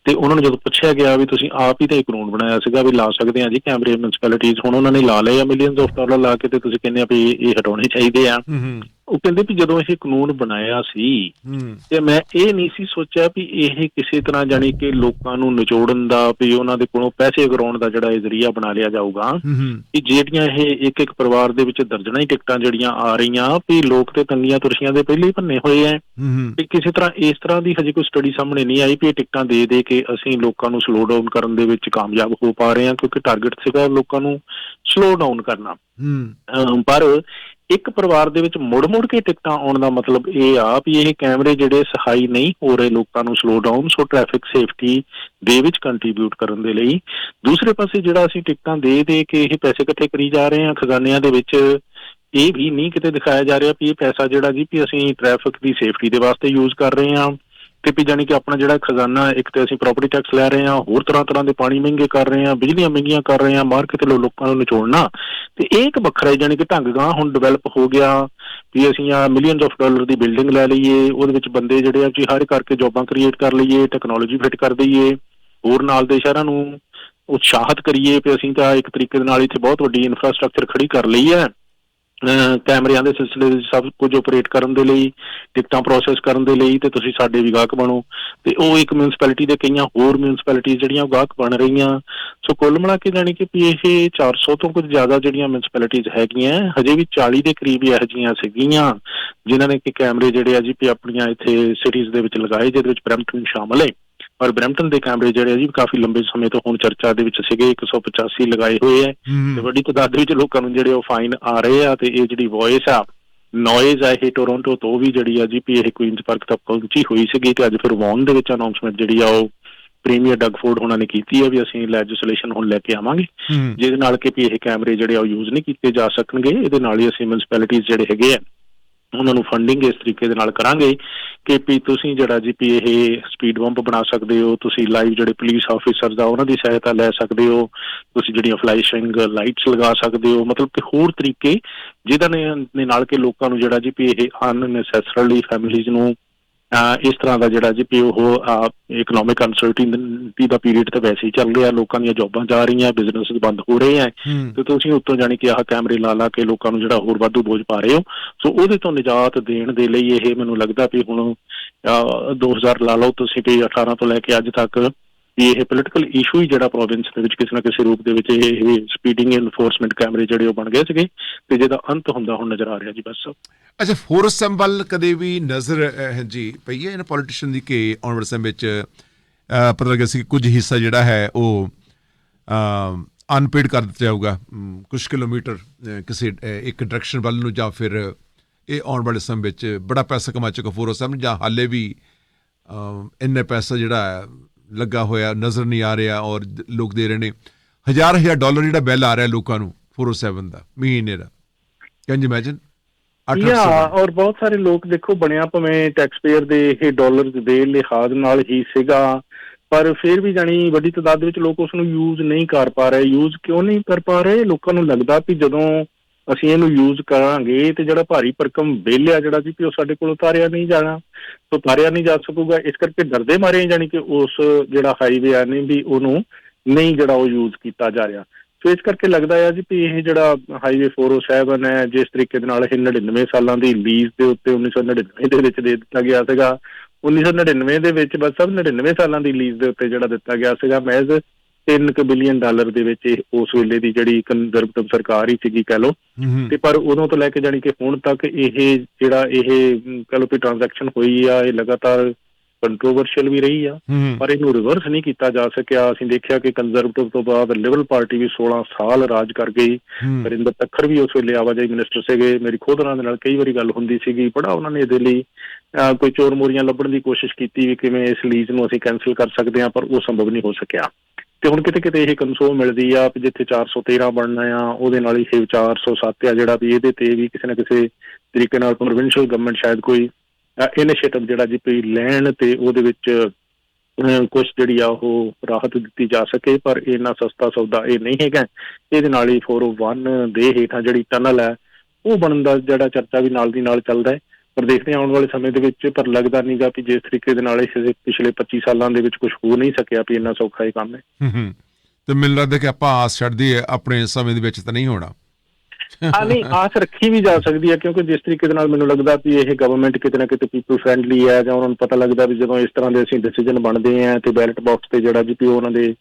ਤੇ ਉਹਨਾਂ ਨੂੰ ਜਦੋਂ ਪੁੱਛਿਆ ਗਿਆ ਵੀ ਤੁਸੀਂ ਆਪ ਹੀ ਤਾਂ ਇਹ ਕਾਨੂੰਨ ਬਣਾਇਆ ਸੀਗਾ ਵੀ ਲਾ ਸਕਦੇ ਆ ਜੀ ਕੈਮਰੇ ਮਿਊਨਿਸਪੈਲਿਟੀਜ਼ ਹੁਣ ਉਹਨਾਂ ਨੇ ਲਾ ਲਏ ਆ ਮਿਲੀਅਨਸ ਆਫ ਡਾਲਰ ਲਾ ਕੇ ਤੇ ਤੁਸੀਂ ਕਹਿੰਦੇ ਆ ਵੀ ਇਹ ਹਟਾਉਣੇ ਚਾਹੀਦੇ ਆ। ਉਹ ਕਹਿੰਦੇ ਵੀ ਜਦੋਂ ਇਹ ਕਾਨੂੰਨ ਬਣਾਇਆ ਸੀ ਤੇ ਮੈਂ ਇਹ ਨਹੀਂ ਸੀ ਸੋਚਿਆ ਵੀ ਇਹ ਕਿਸੇ ਤਰ੍ਹਾਂ ਜਾਣੀ ਕਿ ਲੋਕਾਂ ਨੂੰ ਨਿਚੋੜਨ ਦਾ ਵੀ ਉਹਨਾਂ ਦੇ ਕੋਲੋਂ ਪੈਸੇ ਕਰਾਉਣ ਦਾ ਜਿਹੜਾ ਇਹ ਜ਼ਰੀਆ ਬਣਾ ਲਿਆ ਜਾਊਗਾ। ਕਿ ਜਿਹੜੀਆਂ ਇਹ ਇੱਕ ਇੱਕ ਪਰਿਵਾਰ ਦੇ ਵਿੱਚ ਦਰਜਨਾਂ ਹੀ ਟਿਕਟਾਂ ਜਿਹੜੀਆਂ ਆ ਰਹੀਆਂ ਵੀ ਲੋਕ ਤੇ ਤੰਗੀਆਂ ਤੁਰਸ਼ੀਆਂ ਦੇ ਪਹਿਲੇ ਹੀ ਭੰਨੇ ਹੋਏ ਐ। ਤੇ ਕਿਸੇ ਤਰ੍ਹਾਂ ਇਸ ਤਰ੍ਹਾਂ ਦੀ ਹਜੇ ਕੋਈ ਸਟੱਡੀ ਸਾਹਮਣੇ ਨਹੀਂ ਆਈ ਵੀ ਇਹ ਟਿਕਟਾਂ ਦੇ ਦੇ ਕੇ ਅਸੀਂ ਲੋਕਾਂ ਨੂੰ ਸਲੋ ਡਾਊਨ ਕਰਨ ਦੇ ਵਿੱਚ ਕਾਮਯਾਬ ਹੋ ਪਾ ਰਹੇ ਹਾਂ ਕਿਉਂਕਿ ਟਾਰਗੇਟ ਸੀਗਾ ਲੋਕਾਂ ਨੂੰ ਸਲੋ ਡਾਊਨ ਕਰਨਾ। ਪਰ ਇੱਕ ਪਰਿਵਾਰ ਦੇ ਵਿੱਚ ਮੁੜ-ਮੁੜ ਕੇ ਟਿਕਟਾਂ ਆਉਣ ਦਾ ਮਤਲਬ ਇਹ ਆ ਵੀ ਇਹ ਕੈਮਰੇ ਜਿਹੜੇ ਸਹਾਈ ਨਹੀਂ ਹੋ ਰਹੇ ਲੋਕਾਂ ਨੂੰ slow down so traffic safety ਦੇ ਵਿੱਚ ਕੰਟਰੀਬਿਊਟ ਕਰਨ ਦੇ ਲਈ। ਦੂਸਰੇ ਪਾਸੇ ਜਿਹੜਾ ਅਸੀਂ ਟਿਕਟਾਂ ਦੇ ਦੇ ਕੇ ਇਹ ਪੈਸੇ ਇਕੱਠੇ ਕਰੀ ਜਾ ਰਹੇ ਹਾਂ, ਖਜ਼ਾਨਿਆਂ ਦੇ ਵਿੱਚ, ਇਹ ਵੀ ਨਹੀਂ ਕਿਤੇ ਦਿਖਾਇਆ ਜਾ ਰਿਹਾ ਵੀ ਇਹ ਪੈਸਾ ਜਿਹੜਾ ਜੀ ਵੀ ਅਸੀਂ ਟ੍ਰੈਫਿਕ ਦੀ ਸੇਫਟੀ ਦੇ ਵਾਸਤੇ ਯੂਜ਼ ਕਰ ਰਹੇ ਹਾਂ। ਤੇ ਵੀ ਜਾਣੀ ਕਿ ਆਪਣਾ ਜਿਹੜਾ ਖਜ਼ਾਨਾ ਇੱਕ ਤੇ ਅਸੀਂ ਪ੍ਰਾਪਰਟੀ ਟੈਕਸ ਲੈ ਰਹੇ ਹਾਂ, ਹੋਰ ਤਰ੍ਹਾਂ ਤਰ੍ਹਾਂ ਦੇ ਪਾਣੀ ਮਹਿੰਗੇ ਕਰ ਰਹੇ ਹਾਂ, ਬਿਜਲੀਆਂ ਮਹਿੰਗੀਆਂ ਕਰ ਰਹੇ ਹਾਂ ਮਾਰਕੀਟ ਕੇ ਤੇ ਲੋਕਾਂ ਨੂੰ ਨਿਚੋੜਨਾ, ਤੇ ਇਹ ਇੱਕ ਵੱਖਰਾ ਹੀ, ਜਾਣੀ ਕਿ ਢੰਗ ਗਾਂ ਹੁਣ ਡਿਵੈਲਪ ਹੋ ਗਿਆ, ਵੀ ਅਸੀਂ ਆ ਮਿਲੀਅਨਸ ਆਫ ਡਾਲਰ ਦੀ ਬਿਲਡਿੰਗ ਲੈ ਲਈਏ, ਉਹਦੇ ਵਿੱਚ ਬੰਦੇ ਜਿਹੜੇ ਆ ਜੀ ਹਰ ਕਰਕੇ ਜੌਬਾਂ ਕ੍ਰੀਏਟ ਕਰ ਲਈਏ ਟੈਕਨੋਲੋਜੀ ਫਿੱਟ ਕਰ ਦਈਏ, ਹੋਰ ਨਾਲ ਦੇ ਸ਼ਹਿਰਾਂ ਨੂੰ ਉਤਸ਼ਾਹਿਤ ਕਰੀਏ, ਵੀ ਅਸੀਂ ਤਾਂ ਇੱਕ ਤਰੀਕੇ ਦੇ ਨਾਲ ਇੱਥੇ ਬਹੁਤ ਵੱਡੀ ਇਨਫਰਾਸਟ੍ਰਕਚਰ ਖੜੀ ਕਰ ਲਈ ਹੈ। ਕੈਮਰਿਆਂ ਦੇ ਸਿਲਸਿਲੇ ਵਿੱਚ ਸਭ ਕੁਝ ਆਪਰੇਟ ਕਰਨ ਦੇ ਲਈ, ਟਿਕਟਾਂ ਪ੍ਰੋਸੈਸ ਕਰਨ ਦੇ ਲਈ ਤੇ ਤੁਸੀਂ ਸਾਡੇ ਵੀ ਗਾਹਕ ਬਣੋ। ਤੇ ਉਹ ਇੱਕ ਮਿਊਨਿਸਪੈਲਿਟੀ ਦੇ ਕਈਆਂ ਹੋਰ ਮਿਊਨਿਸਪੈਲਿਟੀ ਜਿਹੜੀਆਂ ਉਹ ਗਾਹਕ ਬਣ ਰਹੀਆਂ। ਸੋ ਕੁੱਲ ਮਿਲਾ ਕੇ ਜਾਣੀ ਕਿ ਵੀ ਇਹ 400 ਤੋਂ ਕੁਝ ਜ਼ਿਆਦਾ ਜਿਹੜੀਆਂ ਮਿਊਨਿਸਪੈਲਿਟੀਜ਼ ਹੈਗੀਆਂ, ਹਜੇ ਵੀ 40 ਦੇ ਕਰੀਬ ਹੀ ਇਹੋ ਜਿਹੀਆਂ ਸੀਗੀਆਂ, ਜਿਨ੍ਹਾਂ ਨੇ ਕਿ ਕੈਮਰੇ ਜਿਹੜੇ ਆ ਜੀ ਵੀ ਆਪਣੀਆਂ ਇੱਥੇ ਸਿਟੀਜ਼ ਦੇ ਵਿੱਚ ਲਗਾਏ, ਜਿਹਦੇ ਵਿੱਚ ਬ੍ਰੈਂਪਟਨ ਸ਼ਾਮਲ ਹੈ ਪਰ ਬ੍ਰੈਂਪਟਨ ਦੇ ਕੈਮਰੇ ਜਿਹੜੇ ਜੀ ਕਾਫੀ ਲੰਬੇ ਸਮੇਂ ਤੋਂ ਹੁਣ ਚਰਚਾ ਦੇ ਵਿੱਚ ਸੀਗੇ 185 ਲਗਾਏ ਹੋਏ ਹੈ। ਤੇ ਵੱਡੀ ਤਾਦਾਦ ਵਿੱਚ ਲੋਕਾਂ ਨੂੰ ਜਿਹੜੇ ਉਹ ਫਾਈਨ ਆ ਰਹੇ ਆ ਤੇ ਇਹ ਜਿਹੜੀ ਵੌਇਸ ਆ ਨੋਇਜ਼ ਆ ਇਹ ਟੋਰਾਂਟੋ ਤੋਂ ਵੀ ਜਿਹੜੀ ਆ ਜੀ ਵੀ ਇਹ ਕੁਈਨਸ ਪਾਰਕ ਤੱਕ ਪਹੁੰਚੀ ਹੋਈ ਸੀਗੀ ਤੇ ਅੱਜ ਫਿਰ ਵੌਨ ਦੇ ਵਿੱਚ ਅਨਾਉਂਸਮੈਂਟ ਜਿਹੜੀ ਆ ਉਹ ਪ੍ਰੀਮੀਅਰ ਡਗਫੋਰਡ ਉਹਨਾਂ ਨੇ ਕੀਤੀ ਹੈ ਵੀ ਅਸੀਂ ਲੈਜਿਸਲੇਸ਼ਨ ਹੁਣ ਲੈ ਕੇ ਆਵਾਂਗੇ ਜਿਹਦੇ ਨਾਲ ਕਿ ਵੀ ਇਹ ਕੈਮਰੇ ਜਿਹੜੇ ਆ ਉਹ ਯੂਜ਼ ਨਹੀਂ ਕੀਤੇ ਜਾ ਸਕਣਗੇ ਇਹਦੇ ਨਾਲ ਹੀ ਅਸੀਂ ਮਿਊਨਿਸਪੈਲਿਟੀਜ਼ ਜਿਹੜੇ ਹੈਗੇ ਆ ਉਹਨਾਂ ਨੂੰ ਫੰਡਿੰਗ ਇਸ ਤਰੀਕੇ ਦੇ ਨਾਲ ਕਰਾਂਗੇ ਕਿ ਵੀ ਤੁਸੀਂ ਜਿਹੜਾ ਜੀ ਵੀ ਇਹ ਸਪੀਡ ਬੰਪ ਬਣਾ ਸਕਦੇ ਹੋ, ਤੁਸੀਂ ਲਾਈਵ ਜਿਹੜੇ ਪੁਲਿਸ ਆਫੀਸਰਸ ਦਾ ਉਹਨਾਂ ਦੀ ਸਹਾਇਤਾ ਲੈ ਸਕਦੇ ਹੋ, ਤੁਸੀਂ ਜਿਹੜੀਆਂ ਫਲੈਸ਼ਿੰਗ ਲਾਈਟਸ ਲਗਾ ਸਕਦੇ ਹੋ, ਮਤਲਬ ਕਿ ਹੋਰ ਤਰੀਕੇ ਜਿਹਦੇ ਨੇ ਨਾਲ ਕਿ ਲੋਕਾਂ ਨੂੰ ਜਿਹੜਾ ਜੀ ਵੀ ਇਹ ਅਨਨੈਸੈਸਰਲੀ ਫੈਮਿਲੀਜ਼ ਨੂੰ ਇਸ ਤਰ੍ਹਾਂ ਦਾ ਜਿਹੜਾ ਜੀ ਵੀ ਉਹ ਇਕਨੋਮਿਕ ਅਨਸਰਟੀਨਟੀ ਦਾ ਪੀਰੀਅਡ ਤਾਂ ਵੈਸੇ ਹੀ ਚੱਲ ਰਿਹਾ ਲੋਕਾਂ ਦੀਆਂ ਜੌਬਾਂ ਜਾ ਰਹੀਆਂ ਬਿਜ਼ਨੈਸ ਬੰਦ ਹੋ ਰਹੇ ਆ। ਤੇ ਤੁਸੀਂ ਉੱਤੋਂ ਜਾਣੀ ਕਿ ਆਹ ਕੈਮਰੇ ਲਾ ਲਾ ਕੇ ਲੋਕਾਂ ਨੂੰ ਜਿਹੜਾ ਹੋਰ ਵਾਧੂ ਬੋਝ ਪਾ ਰਹੇ ਹੋ। ਸੋ ਉਹਦੇ ਤੋਂ ਨਿਜਾਤ ਦੇਣ ਦੇ ਲਈ ਇਹ ਮੈਨੂੰ ਲੱਗਦਾ ਵੀ ਹੁਣ ਅਹ, 2000 ਲਾ ਲਓ ਤੁਸੀਂ ਵੀ 18 ਤੋਂ ਲੈ ਕੇ ਅੱਜ ਤੱਕ ਕਿ ਇਹ ਪੋਲਿਟੀਕਲ ਇਸ਼ੂ ਹੀ ਜਿਹੜਾ ਪ੍ਰੋਵਿੰਸ ਦੇ ਵਿੱਚ ਕਿਸੇ ਨਾ ਕਿਸੇ ਰੂਪ ਦੇ ਵਿੱਚ ਇਹ ਸਪੀਡਿੰਗ ਇਨਫੋਰਸਮੈਂਟ ਕੈਮਰੇ ਜਿਹੜੇ ਉਹ ਬਣ ਗਏ ਸੀਗੇ ਤੇ ਜਿਹਦਾ ਅੰਤ ਹੁੰਦਾ ਹੁਣ ਨਜ਼ਰ ਆ ਰਿਹਾ ਜੀ ਬਸ। ਅੱਛਾ ਫੋਰਸਮ ਵੱਲ ਕਦੇ ਵੀ ਨਜ਼ਰ ਅਹ, ਜੀ ਪਈ ਹੈ ਇਹਨਾਂ ਪੋਲੀਟੀਸ਼ੀਅਨ ਦੀ ਕਿ ਆਉਣ ਵਾਲੇ ਸਮੇਂ ਵਿੱਚ ਪਤਾ ਲੱਗਿਆ ਸੀ ਕਿ ਕੁਝ ਹਿੱਸਾ ਜਿਹੜਾ ਹੈ ਉਹ ਅਨਪੇਡ ਕਰ ਦਿੱਤਾ ਜਾਊਗਾ ਅਮ, ਕੁਝ ਕਿਲੋਮੀਟਰ ਕਿਸੇ ਇੱਕ ਡਾਇਰੈਕਸ਼ਨ ਵੱਲ ਨੂੰ ਜਾਂ ਫਿਰ ਇਹ ਆਉਣ ਵਾਲੇ ਸਮੇਂ ਵਿੱਚ ਬੜਾ ਪੈਸਾ ਕਮਾ ਚੁੱਕਾ ਫੋਰਸਮ ਜਾਂ ਹਾਲੇ ਵੀ ਇੰਨੇ ਪੈਸਾ ਜਿਹੜਾ ਲੱਗਾ ਹੋਇਆ, ਨਜ਼ਰ ਨਹੀਂ ਆ ਰਿਹਾ ਔਰ ਲੋਕ ਦੇ ਰਹੇ ਨੇ। ਹਜ਼ਾਰ ਹਜ਼ਾਰ ਡਾਲਰ ਜਿਹੜਾ ਬਿੱਲ ਆ ਰਿਹਾ ਲੋਕਾਂ ਨੂੰ 407 ਦਾ, ਮਹੀਨੇ ਦਾ। ਕੈਨ ਯੂ ਇਮੇਜਿਨ ਯਾ, ਔਰ ਬਹੁਤ ਸਾਰੇ ਲੋਕ ਦੇਖੋ, ਬਣਿਆ ਭਵੇਂ ਟੈਕਸ ਪੇਅਰ ਦੇ ਇਹ ਡਾਲਰ ਦੇ ਲਿਹਾਜ਼ ਨਾਲ ਹੀ ਸੀਗਾ, ਪਰ ਫਿਰ ਵੀ ਜਾਣੀ ਵੱਡੀ ਤਾਦਾਦ ਵਿੱਚ ਲੋਕ ਉਸ ਨੂੰ ਯੂਜ਼ ਨਹੀਂ ਕਰ ਪਾ ਰਹੇ। ਯੂਜ਼ ਕਿਉਂ ਨਹੀਂ ਕਰ ਪਾ ਰਹੇ? ਲੋਕਾਂ ਨੂੰ ਲੱਗਦਾ ਕਿ ਜਦੋਂ ਅਸੀਂ ਇਹਨੂੰ ਯੂਜ਼ ਕਰਾਂਗੇ ਤੇ ਜਿਹੜਾ ਭਾਰੀ ਭਰਕਮ ਬਿੱਲ ਜਿਹੜਾ ਜੀ ਕਿ ਉਹ ਸਾਡੇ ਕੋਲ ਉਤਾਰਿਆ ਨਹੀਂ ਜਾਣਾ। ਸੋ ਉਤਾਰਿਆ ਨਹੀਂ ਜਾ ਸਕੂਗਾ, ਇਸ ਕਰਕੇ ਡਰਦੇ ਮਾਰੇ ਜਾਣੀ ਕਿ ਉਸ ਜਿਹੜਾ ਹਾਈਵੇ ਆ ਨਹੀਂ ਵੀ ਉਹਨੂੰ ਨਹੀਂ ਜਿਹੜਾ ਉਹ ਯੂਜ਼ ਕੀਤਾ ਜਾ ਰਿਹਾ। ਸੋ ਇਸ ਕਰਕੇ ਲੱਗਦਾ ਹੈ ਜੀ ਵੀ ਇਹ ਜਿਹੜਾ ਹਾਈਵੇ 407 ਹੈ, ਜਿਸ ਤਰੀਕੇ ਦੇ ਨਾਲ ਇਹ 99 ਸਾਲਾਂ ਦੀ ਲੀਜ਼ ਦੇ ਉੱਤੇ 1999 ਦੇ ਵਿੱਚ ਦੇ ਦਿੱਤਾ ਗਿਆ ਸੀਗਾ। 1999 ਦੇ ਵਿੱਚ ਬਸ ਸਭ 99 ਸਾਲਾਂ ਦੀ ਲੀਜ਼ ਦੇ ਉੱਤੇ ਜਿਹੜਾ ਦਿੱਤਾ ਗਿਆ ਸੀਗਾ। ਮਹਿਜ਼ 3 ਬਿਲੀਅਨ ਡਾਲਰ ਦੇ ਵਿੱਚ ਉਸ ਵੇਲੇ ਦੀ ਜਿਹੜੀ ਕੰਜ਼ਰਵੇਟਿਵ ਸਰਕਾਰ ਹੀ ਸੀਗੀ ਕਹ ਲਓ। ਤੇ ਪਰ ਉਦੋਂ ਤੋਂ ਲੈ ਕੇ ਜਾਣੀ ਕਿ ਹੁਣ ਤੱਕ ਇਹ ਜਿਹੜਾ ਇਹ ਕਹ ਲਓ ਵੀ ਟ੍ਰਾਂਜੈਕਸ਼ਨ ਹੋਈ ਆ ਇਹ ਲਗਾਤਾਰ ਕੰਟਰੋਵਰਸ਼ੀਅਲ ਵੀ ਰਹੀ ਆ। ਪਰ ਇਹਨੂੰ ਰਿਵਰਸ ਨਹੀਂ ਕੀਤਾ ਜਾ ਸਕਿਆ। ਅਸੀਂ ਦੇਖਿਆ ਕਿ ਕੰਜ਼ਰਵੇਟਿਵ ਤੋਂ ਬਾਅਦ ਲਿਬਰਲ ਪਾਰਟੀ ਵੀ 16 ਸਾਲ ਰਾਜ ਕਰ ਗਈ। ਵਰਿੰਦਰ ਤੱਖਰ ਵੀ ਉਸ ਵੇਲੇ ਆਵਾਜਾਈ ਮਿਨਿਸਟਰ ਸੀਗੇ। ਮੇਰੀ ਖੁਦ ਉਹਨਾਂ ਦੇ ਨਾਲ ਕਈ ਵਾਰੀ ਗੱਲ ਹੁੰਦੀ ਸੀਗੀ। ਬੜਾ ਉਹਨਾਂ ਨੇ ਇਹਦੇ ਲਈ ਕੋਈ ਚੋਰ ਮੋਰੀਆਂ ਲੱਭਣ ਦੀ ਕੋਸ਼ਿਸ਼ ਕੀਤੀ ਵੀ ਕਿਵੇਂ ਇਸ ਲੀਜ਼ ਨੂੰ ਅਸੀਂ ਕੈਨਸਲ ਕਰ ਸਕਦੇ ਹਾਂ ਪਰ ਉਹ ਸੰਭਵ ਨਹੀਂ ਹੋ ਸਕਿਆ। ਤੇ ਹੁਣ ਕਿਤੇ ਕਿਤੇ ਇਹ ਕਨਸੋਲ ਮਿਲਦੀ ਆ ਕਿ ਜਿੱਥੇ 413 ਬਣਨਾ ਆ, ਉਹਦੇ ਨਾਲ ਹੀ ਇਹ 407 ਆ ਜਿਹੜਾ ਵੀ ਇਹਦੇ ਤੇ ਵੀ ਕਿਸੇ ਨਾ ਕਿਸੇ ਤਰੀਕੇ ਨਾਲ ਪ੍ਰੋਵਿੰਸ਼ੀਅਲ ਗਵਰਨਮੈਂਟ ਸ਼ਾਇਦ ਕੋਈ ਇਨੀਸ਼ੀਏਟਿਵ ਜਿਹੜਾ ਜੀ ਕੋਈ ਲੈਣ ਤੇ ਉਹਦੇ ਵਿੱਚ ਕੁਝ ਜਿਹੜੀ ਆ ਉਹ ਰਾਹਤ ਦਿੱਤੀ ਜਾ ਸਕੇ, ਪਰ ਇੰਨਾ ਸਸਤਾ ਸੌਦਾ ਇਹ ਨਹੀਂ ਹੈਗਾ। ਇਹਦੇ ਨਾਲ ਹੀ 401 ਦੇ ਹੇਠਾਂ ਜਿਹੜੀ ਟਨਲ ਹੈ ਉਹ ਬਣਨ ਦਾ ਜਿਹੜਾ ਚਰਚਾ ਵੀ ਨਾਲ ਦੀ ਨਾਲ ਚੱਲਦਾ ਹੈ। ਪਰ ਦੇਖਦੇ ਹਾਂ ਆਉਣ ਵਾਲੇ ਸਮੇਂ ਦੇ ਵਿੱਚ ਪਰ ਲੱਗਦਾ ਨਹੀਂਗਾ ਕਿ ਜਿਸ ਤਰੀਕੇ ਦੇ ਨਾਲ ਇਹ ਪਿਛਲੇ 25 ਸਾਲਾਂ ਦੇ ਵਿੱਚ ਕੁਝ ਹੋ ਨਹੀਂ ਸਕਿਆ ਵੀ ਇੰਨਾ ਸੌਖਾ ਇਹ ਕੰਮ ਹੈ। ਤੇ ਮੈਨੂੰ ਲੱਗਦਾ ਕਿ ਆਪਾਂ ਆਸ ਛੱਡਦੀ ਹੈ ਆਪਣੇ ਸਮੇਂ ਦੇ ਵਿੱਚ ਤਾਂ ਨਹੀਂ ਹੋਣਾ। ਹਾਂ ਨਹੀਂ ਆਸ ਰੱਖੀ ਵੀ ਜਾ ਸਕਦੀ ਹੈ ਕਿਉਂਕਿ ਜਿਸ ਤਰੀਕੇ ਦੇ ਨਾਲ ਮੈਨੂੰ ਲੱਗਦਾ ਵੀ ਇਹ ਗਵਰਨਮੈਂਟ ਕਿਤੇ ਨਾ ਕਿਤੇ ਪੀਪਲ ਫ੍ਰੈਂਡਲੀ ਹੈ ਜਾਂ ਉਹਨਾਂ ਨੂੰ ਪਤਾ ਲੱਗਦਾ ਵੀ ਜਦੋਂ ਇਸ ਤਰ੍ਹਾਂ ਦੇ ਅਸੀਂ ਡਿਸੀਜਨ ਬਣਦੇ ਆ ਤੇ ਬੈਲਟ ਬਾਕਸ ਤੇ ਜਿਹੜਾ ਜੀ ਵੀ ਉਹਨਾਂ ਦੇ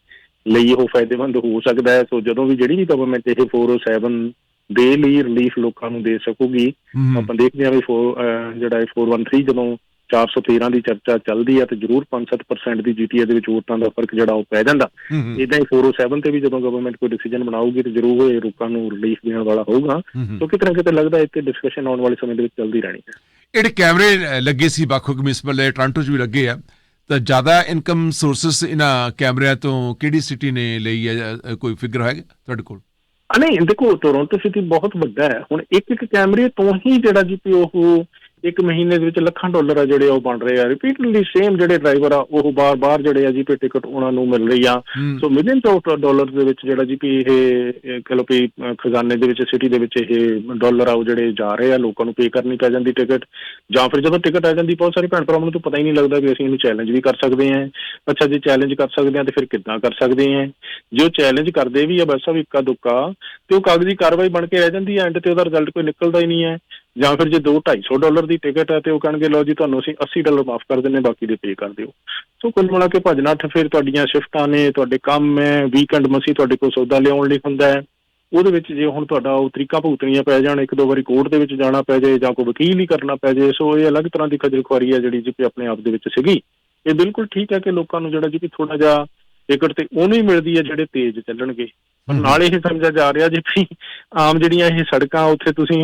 ਲਈ ਉਹ ਫਾਇਦੇਮੰਦ ਹੋ ਸਕਦਾ ਹੈ ਸੋ ਜਦੋਂ ਵੀ ਜਿਹੜੀ ਵੀ ਗਵਰਨਮੈਂਟ ਇਹ 407 ਦੇ ਲਈ ਰਿਲੀਫ ਲੋਕਾਂ ਨੂੰ ਦੇ ਸਕੂਗੀ। ਆਪਾਂ ਦੇਖਦੇ ਹਾਂ ਵੀ 4 ਜਿਹੜਾ ਇਹ 413 ਜਦੋਂ 413 ਦੀ ਚਰਚਾ ਚੱਲਦੀ ਹੈ ਤੇ ਜ਼ਰੂਰ 5-7% ਦੀ ਜੀਟੀਏ ਦੇ ਵਿੱਚ ਵੋਟਾਂ ਦਾ ਫ਼ਰਕ ਜਿਹੜਾ ਉਹ ਪੈ ਜਾਂਦਾ। ਇਦਾਂ ਹੀ 407 ਤੇ ਵੀ ਜਦੋਂ ਗਵਰਨਮੈਂਟ ਕੋਈ ਡਿਸੀਜਨ ਬਣਾਊਗੀ ਤੇ ਜ਼ਰੂਰ ਇਹ ਲੋਕਾਂ ਨੂੰ ਰਿਲੀਫ ਦੇਣ ਵਾਲਾ ਹੋਊਗਾ। ਕਿਤੇ ਨਾ ਕਿਤੇ ਲੱਗਦਾ ਇੱਥੇ ਡਿਸਕਸ਼ਨ ਆਉਣ ਵਾਲੇ ਸਮੇਂ ਦੇ ਵਿੱਚ ਚੱਲਦੀ ਰਹਿਣੀ ਹੈ। ਜਿਹੜੇ ਕੈਮਰੇ ਲੱਗੇ ਸੀ ਵੱਖ-ਵੱਖ ਮਿਊਨਿਸਪਲ ਟੋਰਾਂਟੋ 'ਚ ਵੀ ਲੱਗੇ ਆ। ਤਾਂ ਜ਼ਿਆਦਾ ਇਨਕਮ ਸੋਰਸਸ ਇਹਨਾਂ ਕੈਮਰਿਆਂ ਤੋਂ ਕਿਹੜੀ ਸਿਟੀ ਨੇ ਲਈ ਹੈ? ਕੋਈ ਫਿਗਰ ਹੈਗਾ ਤੁਹਾਡੇ ਕੋਲ? ਆ ਨਹੀਂ, ਦੇਖੋ ਟੋਰਾਂਟੋ ਸਿਟੀ ਬਹੁਤ ਵੱਡਾ ਹੈ। ਹੁਣ ਇੱਕ ਇੱਕ ਕੈਮਰੇ ਤੋਂ ਹੀ ਜਿਹੜਾ ਜੀ ਪੀ ਉਹ ਇੱਕ ਮਹੀਨੇ ਦੇ ਵਿੱਚ ਲੱਖਾਂ ਡਾਲਰ ਆ ਜਿਹੜੇ ਉਹ ਬਣ ਰਹੇ ਆ। ਰਿਪੀਟਡਲੀ ਸੇਮ ਜਿਹੜੇ ਡਰਾਈਵਰ ਆ ਉਹ ਬਾਰ-ਬਾਰ ਜਿਹੜੇ ਆ ਜੀ ਪੀ ਟਿਕਟ ਉਹਨਾਂ ਨੂੰ ਮਿਲ ਰਹੀ ਆ। ਸੋ ਮਿਲੀਅਨਸ ਆਫ ਡਾਲਰ ਦੇ ਵਿੱਚ ਜਿਹੜਾ ਜੀ ਪੀ ਇਹ ਕਹ ਵੀ ਖਜ਼ਾਨੇ ਦੇ ਵਿੱਚ ਸਿਟੀ ਦੇ ਵਿੱਚ ਇਹ ਡਾਲਰ ਆ ਉਹ ਜਿਹੜੇ ਜਾ ਰਹੇ ਆ ਲੋਕਾਂ ਨੂੰ ਪੇ ਕਰਨੀ ਪੈ ਜਾਂਦੀ ਟਿਕਟ ਜਾਂ ਫਿਰ ਜਦੋਂ ਟਿਕਟ ਆ ਜਾਂਦੀ ਬਹੁਤ ਸਾਰੇ ਭੈਣ ਭਰਾਵਾਂ ਨੂੰ ਤਾਂ ਪਤਾ ਹੀ ਨਹੀਂ ਲੱਗਦਾ ਵੀ ਅਸੀਂ ਇਹਨੂੰ ਚੈਲੰਜ ਵੀ ਕਰ ਸਕਦੇ ਹਾਂ। ਅੱਛਾ ਜੇ ਚੈਲੰਜ ਕਰ ਸਕਦੇ ਹਾਂ ਤੇ ਫਿਰ ਕਿੱਦਾਂ ਕਰ ਸਕਦੇ ਹਾਂ? ਜੇ ਉਹ ਚੈਲੰਜ ਕਰਦੇ ਵੀ ਆ ਬਸ ਸਭ ਇੱਕਾ ਦੁੱਕਾ ਤੇ ਉਹ ਕਾਗਜ਼ੀ ਕਾਰਵਾਈ ਬਣ ਕੇ ਰਹਿ ਜਾਂਦੀ ਹੈ ਐਂਡ ਤੇ ਉਹਦਾ ਰਿਜ਼ਲਟ ਕੋਈ ਨਿਕਲਦਾ ਹੀ ਨਹੀਂ ਹੈ। ਜਾਂ ਫਿਰ ਜੇ 2 250 ਡਾਲਰ ਦੀ ਟਿਕਟ ਹੈ ਤੇ ਉਹ ਕਹਿਣਗੇ ਲਓ ਜੀ ਤੁਹਾਨੂੰ ਅਸੀਂ 80 ਡਾਲਰ ਮਾਫ ਕਰ ਦਿੰਨੇ ਬਾਕੀ ਦੇ ਪੇ ਕਰ ਦਿਓ। ਸੋ ਕੁੱਲ ਮਿਲਾ ਕੇ ਭੱਜਣਾ ਤੇ ਫਿਰ ਤੁਹਾਡੀਆਂ ਸ਼ਿਫਟਾਂ ਨੇ ਤੁਹਾਡੇ ਕੰਮ ਹੈ ਵੀਕਐਂਡ ਮਸੀ ਤੁਹਾਡੇ ਕੋਲ ਸੌਦਾ ਲਿਆਉਣ ਲਈ ਹੁੰਦਾ ਹੈ। ਉਹਦੇ ਵਿੱਚ ਜੇ ਹੁਣ ਤੁਹਾਡਾ ਉਹ ਤਰੀਕਾ ਭੁਗਤਣੀਆਂ ਪੈ ਜਾਣ ਇੱਕ ਦੋ ਵਾਰੀ ਕੋਰਟ ਦੇ ਵਿੱਚ ਜਾਣਾ ਪੈ ਜਾਏ ਜਾਂ ਕੋਈ ਵਕੀਲ ਹੀ ਕਰਨਾ ਪੈ ਜਾਏ ਸੋ ਇਹ ਅਲੱਗ ਤਰ੍ਹਾਂ ਦੀ ਖੱਜਲ ਖੁਆਰੀ ਹੈ ਜਿਹੜੀ ਜੀ ਕਿ ਆਪਣੇ ਆਪ ਦੇ ਵਿੱਚ ਸੀਗੀ। ਇਹ ਬਿਲਕੁਲ ਠੀਕ ਹੈ ਕਿ ਲੋਕਾਂ ਨੂੰ ਜਿਹੜਾ ਜੀ ਕਿ ਥੋੜਾ ਜਿਹਾ ਟਿਕਟ ਤੇ ਉਹਨੂੰ ਹੀ ਮਿਲਦੀ ਹੈ ਜਿਹੜੇ ਤੇਜ਼ ਚੱਲਣਗੇ। ਪਰ ਨਾਲ ਇਹ ਸਮਝਿਆ ਜਾ ਰਿਹਾ ਜੀ ਵੀ ਆਮ ਜਿਹੜੀਆਂ ਇਹ ਸੜਕਾਂ ਉੱਥੇ ਤੁਸੀਂ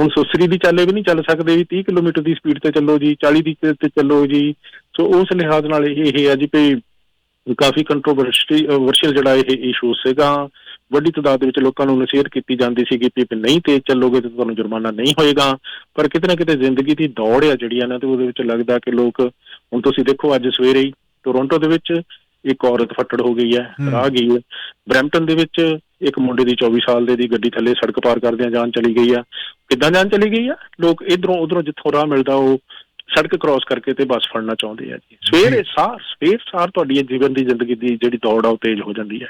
ਹੁਣ ਸੁਸਰੀ ਦੀ ਚਾਲੇ ਵੀ ਨਹੀਂ ਚੱਲ ਸਕਦੇ ਵੀ 30 ਕਿਲੋਮੀਟਰ ਦੀ ਸਪੀਡ ਤੇ ਚੱਲੋ ਜੀ 40 ਦੀ ਤੇ ਚੱਲੋ ਜੀ। ਸੋ ਉਸ ਲਿਹਾਜ਼ ਨਾਲ ਇਹ ਹੈ ਜੀ ਵੀ ਕਾਫੀ ਕੰਟਰੋਵਰਸ਼ੀਅਲ ਜਿਹੜਾ ਇਹ ਇਸ਼ੂ ਸੀਗਾ, ਵੱਡੀ ਤਾਦਾਦ ਦੇ ਵਿੱਚ ਲੋਕਾਂ ਨੂੰ ਨਸੀਹਤ ਕੀਤੀ ਜਾਂਦੀ ਸੀ ਕਿ ਵੀ ਨਹੀਂ ਤੇ ਚੱਲੋਗੇ ਤੇ ਤੁਹਾਨੂੰ ਜੁਰਮਾਨਾ ਨਹੀਂ ਹੋਏਗਾ। ਪਰ ਕਿਤੇ ਨਾ ਕਿਤੇ ਜ਼ਿੰਦਗੀ ਦੀ ਦੌੜ ਆ ਜਿਹੜੀ ਆ ਨਾ, ਤੇ ਉਹਦੇ ਵਿੱਚ ਲੱਗਦਾ ਕਿ ਲੋਕ, ਹੁਣ ਤੁਸੀਂ ਦੇਖੋ ਅੱਜ ਸਵੇਰੇ ਹੀ ਟੋਰਾਂਟੋ ਦੇ ਵਿੱਚ ਇੱਕ ਔਰਤ ਫੱਟੜ ਹੋ ਗਈ ਹੈ ਰਾਹਗੀਰ ਬਰੈਂਪਟਨ ਦੇ ਵਿੱਚ ਇੱਕ ਮੁੰਡੇ ਦੀ 24 ਸਾਲ ਦੇ ਦੀ ਗੱਡੀ ਥੱਲੇ ਸੜਕ ਪਾਰ ਕਰਦਿਆਂ ਜਾਨ ਚਲੀ ਗਈ ਆ। ਕਿੱਦਾਂ ਜਾਨ ਚਲੀ ਗਈ ਆ? ਲੋਕ ਇਧਰੋਂ ਉਧਰੋਂ ਜਿੱਥੋਂ ਰਾਹ ਮਿਲਦਾ ਉਹ ਸੜਕ ਕ੍ਰਾਸ ਕਰਕੇ ਤੇ ਬੱਸ ਫੜਨਾ ਚਾਹੁੰਦੇ ਆ ਜੀ। ਸਵੇਰੇ ਸਾਰ ਸਵੇਰ ਸਾਰ ਤੁਹਾਡੀ ਜੀਵਨ ਦੀ ਜ਼ਿੰਦਗੀ ਦੀ ਜਿਹੜੀ ਦੌੜ ਆ ਉਹ ਤੇਜ਼ ਹੋ ਜਾਂਦੀ ਹੈ।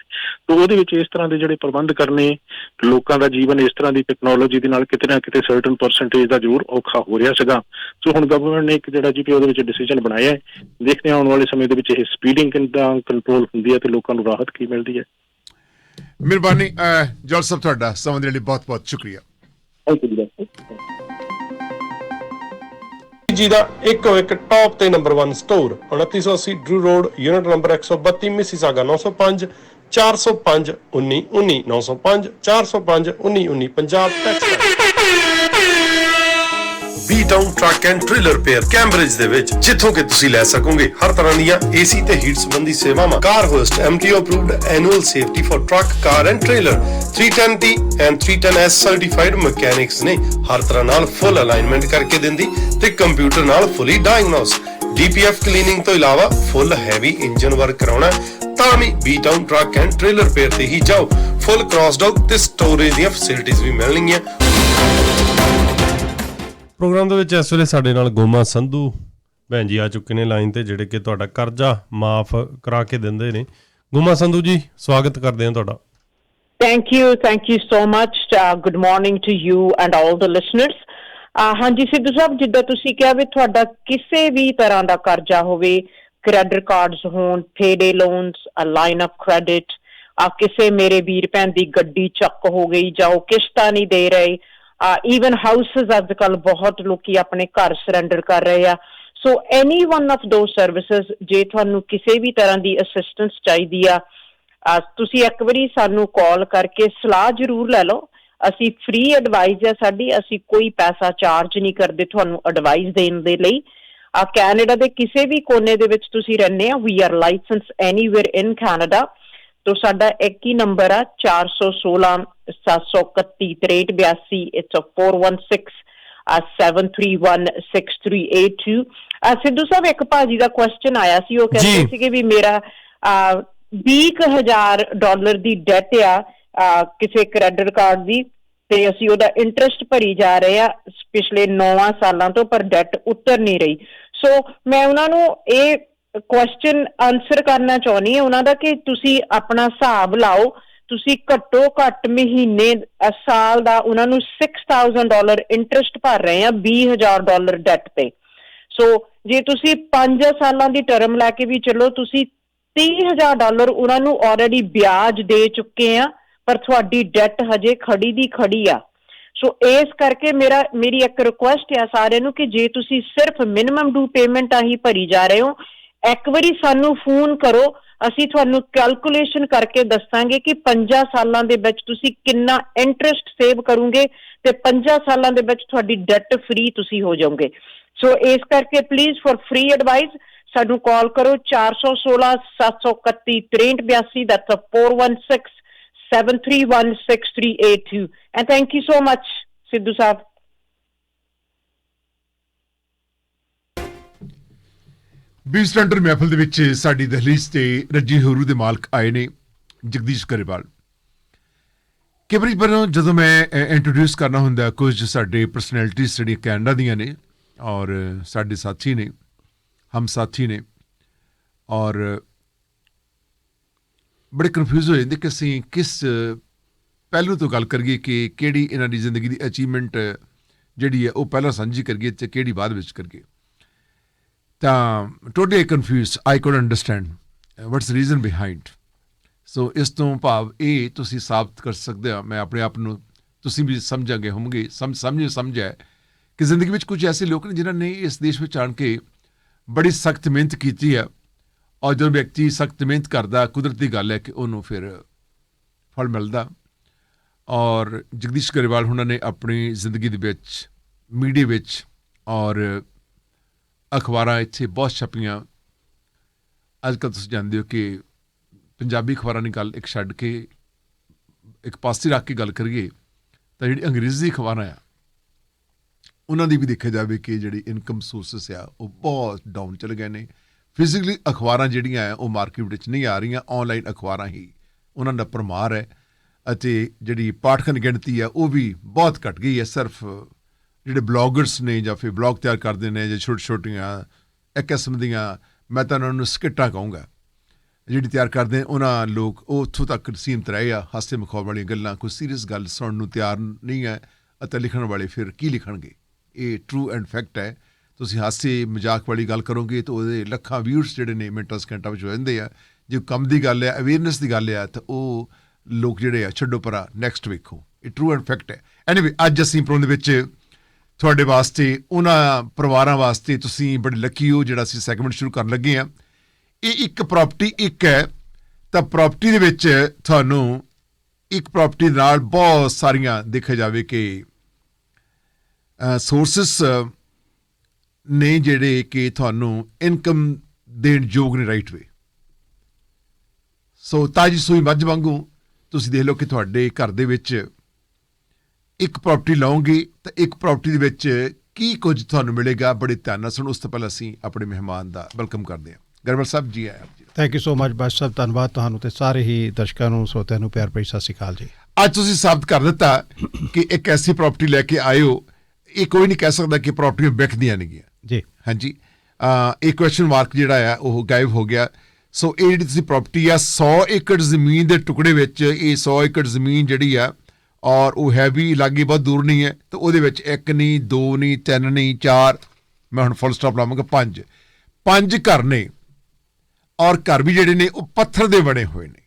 ਤੇ ਉਹਦੇ ਵਿੱਚ ਇਸ ਤਰ੍ਹਾਂ ਦੇ ਜਿਹੜੇ ਪ੍ਰਬੰਧ ਕਰਨੇ ਲੋਕਾਂ ਦਾ ਜੀਵਨ ਇਸ ਤਰ੍ਹਾਂ ਦੀ ਟੈਕਨੋਲੋਜੀ ਦੇ ਨਾਲ ਕਿਤੇ ਨਾ ਕਿਤੇ ਸਰਟਨ ਪਰਸੈਂਟੇਜ ਦਾ ਜ਼ਰੂਰ ਔਖਾ ਹੋ ਰਿਹਾ ਸੀਗਾ। ਸੋ ਹੁਣ ਗਵਰਨਮੈਂਟ ਨੇ ਇੱਕ ਜਿਹੜਾ ਜੀ ਪੀ ਉਹਦੇ ਵਿੱਚ ਡਿਸੀਜਨ ਬਣਾਇਆ ਹੈ ਦੇਖਦੇ ਹਾਂ ਆਉਣ ਵਾਲੇ ਸਮੇਂ ਦੇ ਵਿੱਚ ਇਹ ਸਪੀਡਿੰਗ ਕਿੰਦਾ ਕੰਟਰੋਲ ਹੁੰਦੀ ਹੈ ਤੇ ਲੋਕਾਂ ਨੂੰ ਰਾਹਤ ਕੀ ਮਿਲਦੀ ਹੈ। ਮਿਹਰਬਾਨੀ ਜੋਲ ਸਾਹਿਬ ਤੁਹਾਡਾ ਸਮਾਂ ਦੇ ਲਈ ਬਹੁਤ ਬਹੁਤ ਸ਼ੁਕਰੀਆ। ਥੈਂਕ ਯੂ ਜੀ ਜੀ ਦਾ ਇੱਕੋ ਇੱਕ ਟੌਪ ਤੇ number 1 store 2980 Drew road unit number 132 Mississauga 905 405 19 19 905 405 19 19 Punjab tax B town truck and trailer repair Cambridge ਦੇ ਵਿੱਚ, ਜਿੱਥੋਂ ਕਿ ਤੁਸੀਂ ਲੈ ਸਕੋਗੇ ਹਰ ਤਰ੍ਹਾਂ ਦੀਆਂ ਏਸੀ ਤੇ ਹੀਟ ਸੰਬੰਧੀ ਸੇਵਾਵਾਂ। Car host MTO approved annual safety for truck car and trailer 310T and 310S certified mechanics ਨੇ ਹਰ ਤਰ੍ਹਾਂ ਨਾਲ ਫੁੱਲ ਅਲਾਈਨਮੈਂਟ ਕਰਕੇ ਦਿੰਦੀ ਤੇ ਕੰਪਿਊਟਰ ਨਾਲ ਫੁੱਲੀ ਡਾਇਗਨੋਸ ਡੀਪੀਐਫ ਕਲੀਨਿੰਗ ਤੋਂ ਇਲਾਵਾ ਫੁੱਲ ਹੈਵੀ ਇੰਜਨ ਵਰਕ ਕਰਾਉਣਾ ਤਾਂ ਵੀ B town truck and trailer repair ਤੇ ਹੀ ਜਾਓ। ਫੁੱਲ ਕ੍ਰਾਸ ਡੌਕ ਤੇ ਸਟੋਰੇਜ ਦੀਆਂ ਫੈਸਿਲਿਟੀਆਂ ਵੀ ਮਿਲਣਗੀਆਂ। ਪ੍ਰੋਗਰਾਮ ਦੇ ਵਿੱਚ ਇਸ ਵੇਲੇ ਸਾਡੇ ਨਾਲ ਗੋਮਾ ਸੰਧੂ ਭੈਣ ਜੀ ਆ ਚੁੱਕੇ ਨੇ ਲਾਈਨ ਤੇ ਜਿਹੜੇ ਕਿ ਤੁਹਾਡਾ ਕਰਜ਼ਾ ਮਾਫ ਕਰਾ ਕੇ ਦਿੰਦੇ ਨੇ ਗੋਮਾ ਸੰਧੂ ਜੀ ਸਵਾਗਤ ਕਰਦੇ ਹਾਂ ਤੁਹਾਡਾ Thank you. Thank you so much. Uh, good morning to you and all the uh, ਹਾਂਜੀ ਸਿੱਧੂ ਸਾਹਿਬ ਜਿੱਦਾਂ ਤੁਸੀਂ ਕਿਹਾ ਵੀ ਤੁਹਾਡਾ ਕਿਸੇ ਵੀ ਤਰ੍ਹਾਂ ਦਾ ਕਰਜ਼ਾ ਹੋਵੇ ਕ੍ਰੈਡਿਟ ਕਾਰਡਸ ਹੋਣ payday loans a line of credit ਆ ਕਿਸੇ ਮੇਰੇ ਵੀਰ ਭੈਣ ਦੀ ਗੱਡੀ ਚੱਕ ਹੋ ਗਈ ਜਾਂ ਉਹ ਕਿਸ਼ਤਾਂ ਨਹੀਂ ਦੇ ਰਹੇ ਈਵਨ ਹਾਊਸਸ ਅੱਜ ਕੱਲ ਬਹੁਤ ਲੋਕੀ ਆਪਣੇ ਘਰ ਸਰੈਂਡਰ ਕਰ ਰਹੇ ਆ। So any one of those services ਜੇ ਤੁਹਾਨੂੰ ਕਿਸੇ ਵੀ ਤਰ੍ਹਾਂ ਦੀ ਅਸਿਸਟੈਂਸ ਚਾਹੀਦੀ ਆ ਤੁਸੀਂ ਇੱਕ ਵਾਰੀ ਸਾਨੂੰ ਕਾਲ ਕਰਕੇ ਸਲਾਹ ਜ਼ਰੂਰ ਲੈ ਲਓ। ਅਸੀਂ ਫ੍ਰੀ ਐਡਵਾਈਸ ਹੈ ਸਾਡੀ, ਅਸੀਂ ਕੋਈ ਪੈਸਾ ਚਾਰਜ ਨਹੀਂ ਕਰਦੇ ਤੁਹਾਨੂੰ ਐਡਵਾਈਸ ਦੇਣ ਦੇ ਲਈ। ਆ ਕੈਨੇਡਾ ਦੇ ਕਿਸੇ ਵੀ ਕੋਨੇ ਦੇ ਵਿੱਚ ਤੁਸੀਂ ਰਹਿੰਦੇ ਆ we are licensed anywhere in Canada ਤੋ ਸਾਡਾ ਇੱਕ ਹੀ ਨੰਬਰ ਆ 416 731 6382 ਇਟਸ 416 7316382 ਆ ਸਿੱਧੂ ਸਾਹਿਬ ਇੱਕ ਭਾਜੀ ਦਾ ਕੁਐਸਚਨ ਆਇਆ ਸੀ ਉਹ ਕਹਿੰਦੇ ਜੀ। ਸੀਗੇ ਵੀ ਮੇਰਾ ਆ 20000 ਡਾਲਰ ਦੀ ਡੈਟ ਆ ਆ, ਕਿਸੇ ਕ੍ਰੈਡਿਟ ਕਾਰਡ ਦੀ ਤੇ ਅਸੀਂ ਉਹਦਾ ਇੰਟਰਸਟ ਭਰੀ ਜਾ ਰਹੇ ਆ ਪਿਛਲੇ 9 ਸਾਲਾਂ ਤੋਂ ਪਰ ਡੈਟ ਉਤਰ ਨਹੀਂ ਰਹੀ ਸੋ ਮੈਂ ਉਹਨਾਂ ਨੂੰ ਇਹ ਕੁਐਸਚਨ ਆਨਸਰ ਕਰਨਾ ਚਾਹੁੰਦੀ ਹਾਂ ਉਹਨਾਂ ਦਾ ਕਿ ਤੁਸੀਂ ਆਪਣਾ ਹਿਸਾਬ ਲਾਓ ਤੁਸੀਂ ਘੱਟੋ ਘੱਟ ਮਹੀਨੇ ਅ, ਸਾਲ ਦਾ ਉਹਨਾਂ ਨੂੰ 6000 ਡਾਲਰ ਇੰਟਰਸਟ ਭਰ ਰਹੇ ਆ 20000 ਡਾਲਰ ਡੈਟ ਤੇ। ਸੋ ਜੇ ਤੁਸੀਂ 5 ਸਾਲਾਂ ਦੀ ਟਰਮ ਲੈ ਕੇ ਵੀ ਚੱਲੋ ਤੁਸੀਂ 30000 ਡਾਲਰ ਉਹਨਾਂ ਨੂੰ ਆਲਰੇਡੀ ਵਿਆਜ ਦੇ ਚੁੱਕੇ ਆ ਪਰ ਤੁਹਾਡੀ ਡੈਟ ਹਜੇ ਖੜੀ ਦੀ ਖੜੀ ਆ। ਸੋ ਇਸ ਕਰਕੇ ਮੇਰਾ ਮੇਰੀ ਇੱਕ ਰਿਕੁਐਸਟ ਆ ਸਾਰਿਆਂ ਨੂੰ ਕਿ ਜੇ ਤੁਸੀਂ ਸਿਰਫ ਮਿਨੀਮਮ ਡੂ ਪੇਮੈਂਟ ਆਹੀ ਭਰੀ ਜਾ ਰਹੇ ਹੋ ਇੱਕ ਵਾਰੀ ਸਾਨੂੰ ਫੋਨ ਕਰੋ, ਅਸੀਂ ਤੁਹਾਨੂੰ ਕੈਲਕੂਲੇਸ਼ਨ ਕਰਕੇ ਦੱਸਾਂਗੇ ਕਿ 5 ਸਾਲਾਂ ਦੇ ਵਿੱਚ ਤੁਸੀਂ ਕਿੰਨਾ ਇੰਟਰਸਟ ਸੇਵ ਕਰੋਗੇ ਤੇ 5 ਸਾਲਾਂ ਦੇ ਵਿੱਚ ਤੁਹਾਡੀ ਡੈਟ ਫ੍ਰੀ ਤੁਸੀਂ ਹੋ ਜਾਓਗੇ। ਸੋ ਇਸ ਕਰਕੇ ਪਲੀਜ਼ ਫॉर ਫ੍ਰੀ ਐਡਵਾਈਸ ਸਾਨੂੰ ਕਾਲ ਕਰੋ 416 731 6382 that's a 416 731 6382 and thank you so much Sidhu Sahib B ਸਟੈਂਡਰ ਮਹਿਫਲ ਦੇ ਵਿੱਚ ਸਾਡੀ ਦਹਲੀਜ਼ ਤੇ ਰੱਜੀ ਹੋਰੂ ਦੇ ਮਾਲਕ ਆਏ ਨੇ ਜਗਦੀਸ਼ ਗਰੇਵਾਲ। ਕਈ ਵਾਰੀ ਪਰ ਜਦੋਂ ਮੈਂ ਇੰਟਰੋਡਿਊਸ ਕਰਨਾ ਹੁੰਦਾ, ਕੁਝ ਸਾਡੇ ਪਰਸਨੈਲਿਟੀਜ਼ ਜਿਹੜੀਆਂ ਕੈਨੇਡਾ ਦੀਆਂ ਨੇ ਔਰ ਸਾਡੇ ਸਾਥੀ ਨੇ, ਹਮ ਸਾਥੀ ਨੇ, ਔਰ ਬੜੇ ਕਨਫਿਊਜ਼ ਹੋ ਜਾਂਦੇ ਕਿ ਅਸੀਂ ਕਿਸ ਪਹਿਲੂ ਤੋਂ ਗੱਲ ਕਰੀਏ ਕਿ ਕਿਹੜੀ ਇਹਨਾਂ ਦੀ ਜ਼ਿੰਦਗੀ ਦੀ ਅਚੀਵਮੈਂਟ ਜਿਹੜੀ ਹੈ ਉਹ ਪਹਿਲਾਂ ਸਾਂਝੀ ਕਰੀਏ ਤੇ ਕਿਹੜੀ ਬਾਅਦ ਵਿੱਚ ਕਰੀਏ। ਤਾਂ totally confused I could understand what's reason behind so ਇਸ ਤੋਂ ਭਾਵ ਇਹ ਤੁਸੀਂ ਸਾਬਤ ਕਰ ਸਕਦੇ ਹੋ, ਮੈਂ ਆਪਣੇ ਆਪ ਨੂੰ ਤੁਸੀਂ ਵੀ ਸਮਝਾਂਗੇ ਹੋਵੋਗੇ ਸਮਝ ਸਮਝ, ਸਮਝਿਆ ਕਿ ਜ਼ਿੰਦਗੀ ਵਿੱਚ ਕੁਝ ਐਸੇ ਲੋਕ ਨੇ ਜਿਨ੍ਹਾਂ ਨੇ ਇਸ ਦੇਸ਼ ਵਿੱਚ ਆਣ ਕੇ ਬੜੀ ਸਖਤ ਮਿਹਨਤ ਕੀਤੀ ਹੈ ਔਰ ਜਦੋਂ ਵਿਅਕਤੀ ਸਖਤ ਮਿਹਨਤ ਕਰਦਾ, ਕੁਦਰਤ ਦੀ ਗੱਲ ਹੈ ਕਿ ਉਹਨੂੰ ਫਿਰ ਫਲ ਮਿਲਦਾ। ਔਰ ਜਗਦੀਸ਼ ਗਰੇਵਾਲ ਉਹਨਾਂ ਨੇ ਆਪਣੀ ਜ਼ਿੰਦਗੀ ਦੇ ਵਿੱਚ, ਮੀਡੀਆ ਵਿੱਚ ਔਰ ਅਖਬਾਰਾਂ ਇੱਥੇ ਬਹੁਤ ਛਪੀਆਂ। ਅੱਜ ਕੱਲ੍ਹ ਤੁਸੀਂ ਜਾਣਦੇ ਹੋ ਕਿ ਪੰਜਾਬੀ ਅਖਬਾਰਾਂ ਦੀ ਗੱਲ ਇੱਕ ਛੱਡ ਕੇ, ਇੱਕ ਪਾਸੇ ਰੱਖ ਕੇ ਗੱਲ ਕਰੀਏ, ਤਾਂ ਜਿਹੜੀ ਅੰਗਰੇਜ਼ੀ ਅਖਬਾਰਾਂ ਆ, ਉਹਨਾਂ ਦੀ ਵੀ ਦੇਖਿਆ ਜਾਵੇ ਕਿ ਜਿਹੜੀ ਇਨਕਮ ਸੋਰਸਸ ਆ, ਉਹ ਬਹੁਤ ਡਾਊਨ ਚਲੇ ਗਏ ਨੇ। ਫਿਜ਼ੀਕਲੀ ਅਖਬਾਰਾਂ ਜਿਹੜੀਆਂ ਆ, ਉਹ ਮਾਰਕੀਟ ਵਿੱਚ ਨਹੀਂ ਆ ਰਹੀਆਂ ਆਨਲਾਈਨ ਅਖਬਾਰਾਂ ਹੀ ਉਹਨਾਂ ਦਾ ਪਰਮਾਰ ਹੈ। ਅਤੇ ਜਿਹੜੀ ਪਾਠਕਨ ਗਿਣਤੀ ਆ, ਉਹ ਵੀ ਬਹੁਤ ਘਟ ਗਈ ਹੈ, ਸਿਰਫ ਜਿਹੜੇ ਬਲੌਗਰਸ ਨੇ ਜਾਂ ਫਿਰ ਬਲੌਗ ਤਿਆਰ ਕਰਦੇ ਨੇ ਜਾਂ ਛੋਟੇ ਛੋਟੀਆਂ ਇੱਕ ਕਿਸਮ ਦੀਆਂ, ਮੈਂ ਤਾਂ ਉਹਨਾਂ ਨੂੰ ਸਕਿੱਟਾਂ ਕਹੂੰਗਾ। ਜਿਹੜੀ ਤਿਆਰ ਕਰਦੇ, ਉਹਨਾਂ ਲੋਕ ਉਹ ਉੱਥੋਂ ਤੱਕ ਸੀਮਤ ਰਹੇ ਆ, ਹਾਸੇ ਮਖੌਲ ਵਾਲੀਆਂ ਗੱਲਾਂ, ਕੋਈ ਸੀਰੀਅਸ ਗੱਲ ਸੁਣਨ ਨੂੰ ਤਿਆਰ ਨਹੀਂ ਹੈ ਅਤੇ ਲਿਖਣ ਵਾਲੇ ਫਿਰ ਕੀ ਲਿਖਣਗੇ? ਇਹ ਟਰੂ ਐਂਡ ਫੈਕਟ ਹੈ। ਤੁਸੀਂ ਹਾਸੇ ਮਜ਼ਾਕ ਵਾਲੀ ਗੱਲ ਕਰੋਗੇ ਤਾਂ ਉਹਦੇ ਲੱਖਾਂ ਵਿਊਜ਼ ਜਿਹੜੇ ਨੇ ਮਿੰਟਾਂ, ਸਕਿੰਟਾਂ ਵਿੱਚ ਹੋ ਜਾਂਦੇ ਆ। ਜੇ ਕੰਮ ਦੀ ਗੱਲ ਹੈ ਅਵੇਅਰਨੈਸ ਦੀ ਗੱਲ ਹੈ, ਤਾਂ ਉਹ ਲੋਕ ਜਿਹੜੇ ਆ, ਛੱਡੋ ਪਰਾ ਨੈਕਸਟ ਵੇਖੋ। ਇਹ ਟਰੂ ਐਂਡ ਫੈਕਟ ਹੈ। ਐਨੀਵੇ ਅੱਜ ਅਸੀਂ ਪ੍ਰੋਗਰਾਮ ਦੇ ਵਿੱਚ ਤੁਹਾਡੇ ਵਾਸਤੇ, ਉਹਨਾਂ ਪਰਿਵਾਰਾਂ ਵਾਸਤੇ ਤੁਸੀਂ ਬੜੇ ਲੱਕੀ ਹੋ ਜਿਹੜਾ ਅਸੀਂ ਸੈਗਮੈਂਟ ਸ਼ੁਰੂ ਕਰਨ ਲੱਗੇ ਆ ਇਹ ਇੱਕ ਪ੍ਰਾਪਰਟੀ ਇੱਕ ਹੈ, ਤਾਂ ਪ੍ਰਾਪਰਟੀ ਦੇ ਵਿੱਚ ਤੁਹਾਨੂੰ ਇੱਕ ਪ੍ਰਾਪਰਟੀ ਨਾਲ ਬਹੁਤ ਸਾਰੀਆਂ ਦੇਖਿਆ ਜਾਵੇ ਕਿ ਸੋਰਸਸ ਨੇ ਜਿਹੜੇ ਕਿ ਤੁਹਾਨੂੰ ਇਨਕਮ ਦੇਣ ਯੋਗ ਨੇ ਰਾਈਟ ਵੇ ਸੋ ਤਾਜੀ ਸੂਈ ਮੱਝ ਵਾਂਗੂ ਤੁਸੀਂ ਦੇਖ ਲਓ ਕਿ ਤੁਹਾਡੇ ਘਰ ਦੇ ਵਿੱਚ ਇੱਕ ਪ੍ਰਾਪਰਟੀ ਲਓਗੇ ਤਾਂ ਇੱਕ ਪ੍ਰਾਪਰਟੀ ਦੇ ਵਿੱਚ ਕੀ ਕੁਝ ਤੁਹਾਨੂੰ ਮਿਲੇਗਾ? ਬੜੇ ਧਿਆਨ ਨਾਲ ਸੁਣੋ। ਉਸ ਤੋਂ ਪਹਿਲਾਂ ਅਸੀਂ ਆਪਣੇ ਮਹਿਮਾਨ ਦਾ ਵੈਲਕਮ ਕਰਦੇ ਹਾਂ। ਗਰਵਰ ਸਾਹਿਬ ਜੀ ਆਏ ਆਪ ਜੀ। ਥੈਂਕ ਯੂ ਸੋ ਮਚ ਬਸ ਸਾਹਿਬ। ਧੰਨਵਾਦ ਤੁਹਾਨੂੰ ਤੇ ਸਾਰੇ ਹੀ ਦਰਸ਼ਕਾਂ ਨੂੰ ਸਰੋਤਿਆਂ ਨੂੰ ਪਿਆਰ ਭਰੀ ਸਤਿ ਸ਼੍ਰੀ ਅਕਾਲ ਜੀ। ਅੱਜ ਤੁਸੀਂ ਸਾਬਤ ਕਰ ਦਿੱਤਾ ਕਿ ਇੱਕ ਐਸੀ ਪ੍ਰਾਪਰਟੀ ਲੈ ਕੇ ਹੋ ਇਹ ਕੋਈ ਨਹੀਂ ਕਹਿ ਸਕਦਾ ਕਿ ਪ੍ਰਾਪਰਟੀਆਂ ਵਿਕਦੀਆਂ ਨੇਗੀਆਂ। ਜੀ। ਹਾਂਜੀ। ਇਹ ਕੁਐਸਚਨ ਮਾਰਕ ਜਿਹੜਾ ਆ ਉਹ ਗਾਇਬ ਹੋ ਗਿਆ। ਸੋ ਇਹ ਜਿਹੜੀ ਤੁਸੀਂ ਪ੍ਰਾਪਰਟੀ ਆ 100 ਏਕੜ ਜ਼ਮੀਨ ਦੇ ਟੁਕੜੇ ਵਿੱਚ ਇਹ 100 ਏਕੜ ਜ਼ਮੀਨ ਜਿਹੜੀ ਆ ਔਰ ਉਹ ਹੈ ਵੀ ਲਾਗੇ ਬਹੁਤ ਦੂਰ ਨਹੀਂ ਹੈ ਤਾਂ ਉਹਦੇ ਵਿੱਚ ਇੱਕ ਨਹੀਂ ਦੋ ਨਹੀਂ ਤਿੰਨ ਨਹੀਂ ਚਾਰ ਮੈਂ ਹੁਣ ਫੁੱਲ ਸਟਾਪ ਲਾਵਾਂਗਾ ਪੰਜ। ਪੰਜ ਘਰ ਨੇ ਔਰ ਘਰ ਵੀ ਜਿਹੜੇ ਨੇ ਉਹ ਪੱਥਰ ਦੇ ਬਣੇ ਹੋਏ ਨੇ।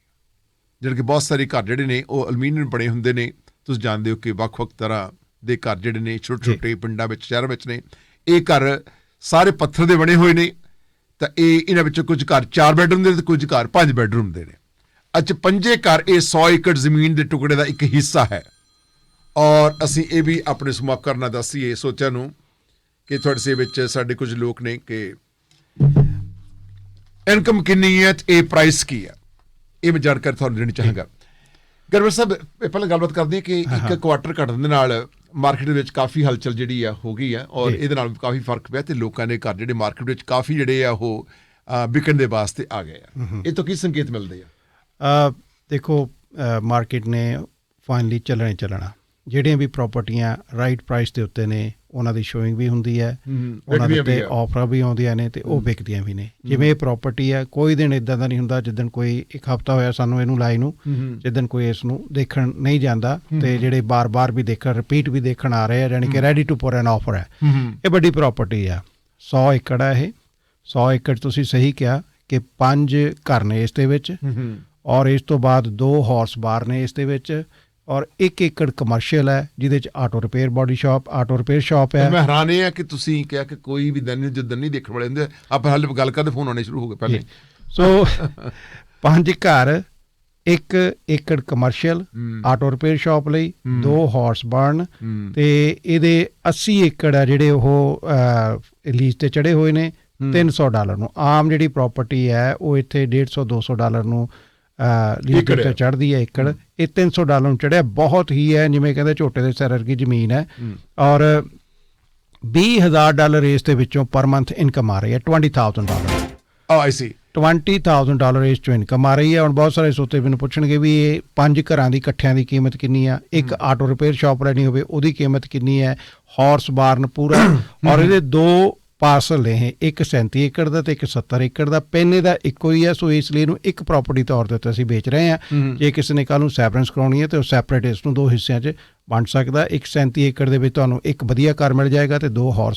ਜਿਹੜੇ ਕਿ ਬਹੁਤ ਸਾਰੇ ਘਰ ਜਿਹੜੇ ਨੇ ਉਹ ਐਲੂਮੀਨੀਅਮ ਬਣੇ ਹੁੰਦੇ ਨੇ। ਤੁਸੀਂ ਜਾਣਦੇ ਹੋ ਕਿ ਵੱਖ-ਵੱਖ ਤਰ੍ਹਾਂ ਦੇ ਘਰ ਜਿਹੜੇ ਨੇ ਛੋਟੇ-ਛੋਟੇ ਪਿੰਡਾਂ ਵਿੱਚ ਸ਼ਹਿਰਾਂ ਵਿੱਚ ਨੇ। ਇਹ ਘਰ ਸਾਰੇ ਪੱਥਰ ਦੇ ਬਣੇ ਹੋਏ ਨੇ। ਤਾਂ ਇਹ ਇਹਨਾਂ ਵਿੱਚੋਂ ਕੁਝ ਘਰ 4 ਬੈਡਰੂਮ ਦੇ ਤੇ ਕੁਝ ਘਰ 5 ਬੈਡਰੂਮ ਦੇ ਨੇ। ਅੱਜ ਪੰਜੇ ਘਰ ਇਹ 100 ਏਕੜ ਜ਼ਮੀਨ ਦੇ ਟੁਕੜੇ ਦਾ ਇੱਕ ਹਿੱਸਾ ਹੈ। ਔਰ ਅਸੀਂ ਇਹ ਵੀ ਆਪਣੇ ਸਮਾਪ ਕਰਨਾ ਦੱਸੀਏ ਸੋਚਿਆ ਨੂੰ ਕਿ ਤੁਹਾਡੇ ਸੇ ਵਿੱਚ ਸਾਡੇ ਕੁਝ ਲੋਕ ਨੇ ਕਿ ਇਨਕਮ ਕਿੰਨੀ ਹੈ ਤੇ ਇਹ ਪ੍ਰਾਈਸ ਕੀ ਹੈ? ਇਹ ਮੈਂ ਜਾਣਕਾਰੀ ਤੁਹਾਨੂੰ ਦੇਣੀ ਚਾਹਾਂਗਾ। ਗਰਵਰ ਸਾਹਿਬ ਇਹ ਪਹਿਲਾਂ ਗੱਲਬਾਤ ਕਰਦੇ ਹਾਂ ਕਿ ਇੱਕ ਕੁਆਟਰ ਘਟਣ ਦੇ ਨਾਲ ਮਾਰਕੀਟ ਦੇ ਵਿੱਚ ਕਾਫੀ ਹਲਚਲ ਜਿਹੜੀ ਆ ਹੋ ਗਈ ਆ ਔਰ। ਇਹਦੇ ਨਾਲ ਕਾਫੀ ਫ਼ਰਕ ਪਿਆ ਤੇ ਲੋਕਾਂ ਦੇ ਘਰ ਜਿਹੜੇ ਮਾਰਕੀਟ ਵਿੱਚ ਕਾਫੀ ਜਿਹੜੇ ਆ ਉਹ ਵਿਕਣ ਦੇ ਵਾਸਤੇ ਆ ਗਏ ਆ। ਇਹ ਤੋਂ ਕੀ ਸੰਕੇਤ ਮਿਲਦੇ ਆ? ਦੇਖੋ ਮਾਰਕੀਟ ਨੇ ਫਾਈਨਲੀ ਚੱਲਣੇ ਚੱਲਣਾ। ਜਿਹੜੀਆਂ ਵੀ ਪ੍ਰਾਪਰਟੀਆਂ ਰਾਈਟ ਪ੍ਰਾਈਸ ਦੇ ਉੱਤੇ ਨੇ ਉਹਨਾਂ ਦੀ ਸ਼ੋਇੰਗ ਵੀ ਹੁੰਦੀ ਹੈ। ਉਹਨਾਂ ਦੇ ਉੱਤੇ। ਆਫਰਾਂ ਵੀ ਆਉਂਦੀਆਂ ਨੇ ਤੇ ਉਹ ਵਿਕਦੀਆਂ ਵੀ ਨੇ। ਜਿਵੇਂ ਇਹ ਪ੍ਰਾਪਰਟੀ ਹੈ ਕੋਈ ਦਿਨ ਇਦਾਂ ਦਾ ਨਹੀਂ ਹੁੰਦਾ ਜਿੱਦਣ ਕੋਈ ਇੱਕ ਹਫਤਾ ਹੋਇਆ ਸਾਨੂੰ ਇਹਨੂੰ ਲਾਈ ਨੂੰ ਜਿੱਦਣ ਕੋਈ ਇਸ ਨੂੰ ਦੇਖਣ ਨਹੀਂ ਜਾਂਦਾ ਤੇ ਜਿਹੜੇ ਬਾਰ-ਬਾਰ ਵੀ ਦੇਖਣ ਰਿਪੀਟ ਵੀ ਦੇਖਣ ਆ ਰਹੇ ਆ ਯਾਨੀ ਕਿ ready to put an offer ਹੈ ਇਹ ਵੱਡੀ ਪ੍ਰਾਪਰਟੀ ਆ। 100 ਏਕੜ ਹੈ ਇਹ। 100 ਏਕੜ ਤੁਸੀਂ ਸਹੀ ਕਿਹਾ ਕਿ ਪੰਜ ਘਰ ਨੇ ਇਸ ਦੇ ਵਿੱਚ। ਔਰ ਇਸ ਤੋਂ ਬਾਅਦ ਦੋ ਹਾਰਸ ਬਾਰ ਨੇ ਇਸ ਦੇ ਵਿੱਚ ਔਰ 1 ਏਕੜ ਕਮਰਸ਼ੀਅਲ ਹੈ ਜਿਹਦੇ ਚ auto repair body shop auto repair shop ਹੈ ਮੈਂ ਹੈਰਾਨ ਇਹ ਆ ਕਿ ਤੁਸੀਂ ਕਿਹਾ ਕਿ ਕੋਈ ਵੀ ਦਿਨ ਜਦੋਂ ਨਹੀਂ ਦੇਖਣ ਵਾਲੇ ਹੁੰਦੇ ਆਪਾਂ ਹਾਲੇ ਗੱਲ ਕਰਦੇ ਫੋਨ ਆਉਣੇ ਸ਼ੁਰੂ ਹੋ ਗਏ ਪਹਿਲੇ ਜੀ। ਸੋ ਪੰਜ ਘਰ ਇੱਕ ਏਕੜ ਕਮਰਸ਼ੀਅਲ ਹੂੰ। ਆਟੋ ਰਿਪੇਅਰ ਸ਼ਾਪ ਲਈ ਦੋ ਹਾਰਸ ਬਾਰਨ ਹੂੰ। ਤੇ ਇਹਦੇ 80 ਏਕੜ ਆ ਜਿਹੜੇ ਉਹ ਲੀਜ਼ ਤੇ ਚੜੇ ਹੋਏ ਨੇ 300 ਡਾਲਰ ਨੂੰ ਆਮ ਜਿਹੜੀ ਪ੍ਰਾਪਰਟੀ ਹੈ ਉਹ ਇੱਥੇ 150 200 ਡਾਲਰ ਨੂੰ ਏਕੜ ਤੇ। ਚੜਦੀ ਹੈ ਏਕੜ ਇਹ 300 ਡਾਲਰ ਨੂੰ ਚੜਿਆ ਬਹੁਤ ਹੀ ਹੈ ਜਿਵੇਂ ਕਹਿੰਦੇ ਝੋਟੇ ਦੇ ਸਿਰ ਵਰਗੀ ਜ਼ਮੀਨ ਹੈ। ਔਰ 20000 ਡਾਲਰ ਇਸ ਦੇ ਵਿੱਚੋਂ ਪਰ ਮੰਥ ਇਨਕਮ ਆ ਰਹੀ ਹੈ 20000 ਡਾਲਰ। ਆ ਆਈ ਸੀ 20000 ਡਾਲਰ ਇਸ ਚੋਂ ਇਨਕਮ ਆ ਰਹੀ ਹੈ ਹੁਣ ਬਹੁਤ ਸਾਰੇ ਸੋਤੇ ਮੈਨੂੰ ਪੁੱਛਣਗੇ ਵੀ ਇਹ ਪੰਜ ਘਰਾਂ ਦੀ ਇਕੱਠਿਆਂ ਦੀ ਕੀਮਤ ਕਿੰਨੀ ਆ? ਇੱਕ ਆਟੋ ਰਿਪੇਅਰ ਸ਼ਾਪ ਲੈਣੀ ਹੋਵੇ ਉਹਦੀ ਕੀਮਤ ਕਿੰਨੀ ਹੈ? ਹਾਰਸ ਬਾਰਨ ਪੂਰਾ। ਔਰ ਇਹਦੇ ਦੋ ਪਾਰਸਲ ਨੇ ਇੱਕ 37 ਏਕੜ ਦਾ ਤੇ ਇੱਕ 70 ਏਕੜ ਦਾ। ਪੈਨੇ ਦਾ ਇੱਕੋ ਹੀ ਹੈ ਸੋ ਇਸ ਲਈ ਇਹਨੂੰ ਇੱਕ ਪ੍ਰਾਪਰਟੀ ਤੌਰ ਤੇ ਅਸੀਂ ਵੇਚ ਰਹੇ ਹਾਂ। ਜੇ ਕਿਸੇ ਨੇ ਕੱਲ ਨੂੰ ਸੈਪਰੈਂਸ ਕਰਾਉਣੀ ਹੈ ਤੇ ਉਹ ਸੈਪਰੇਟ ਇਸ ਨੂੰ ਦੋ ਹਿੱਸਿਆਂ 'ਚ ਵੰਡ ਸਕਦਾ। ਇੱਕ 37 ਏਕੜ ਦੇ ਵਿੱਚ ਤੁਹਾਨੂੰ ਇੱਕ ਵਧੀਆ ਘਰ ਮਿਲ ਜਾਏਗਾ ਤੇ ਦੋ ਹਾਰਸ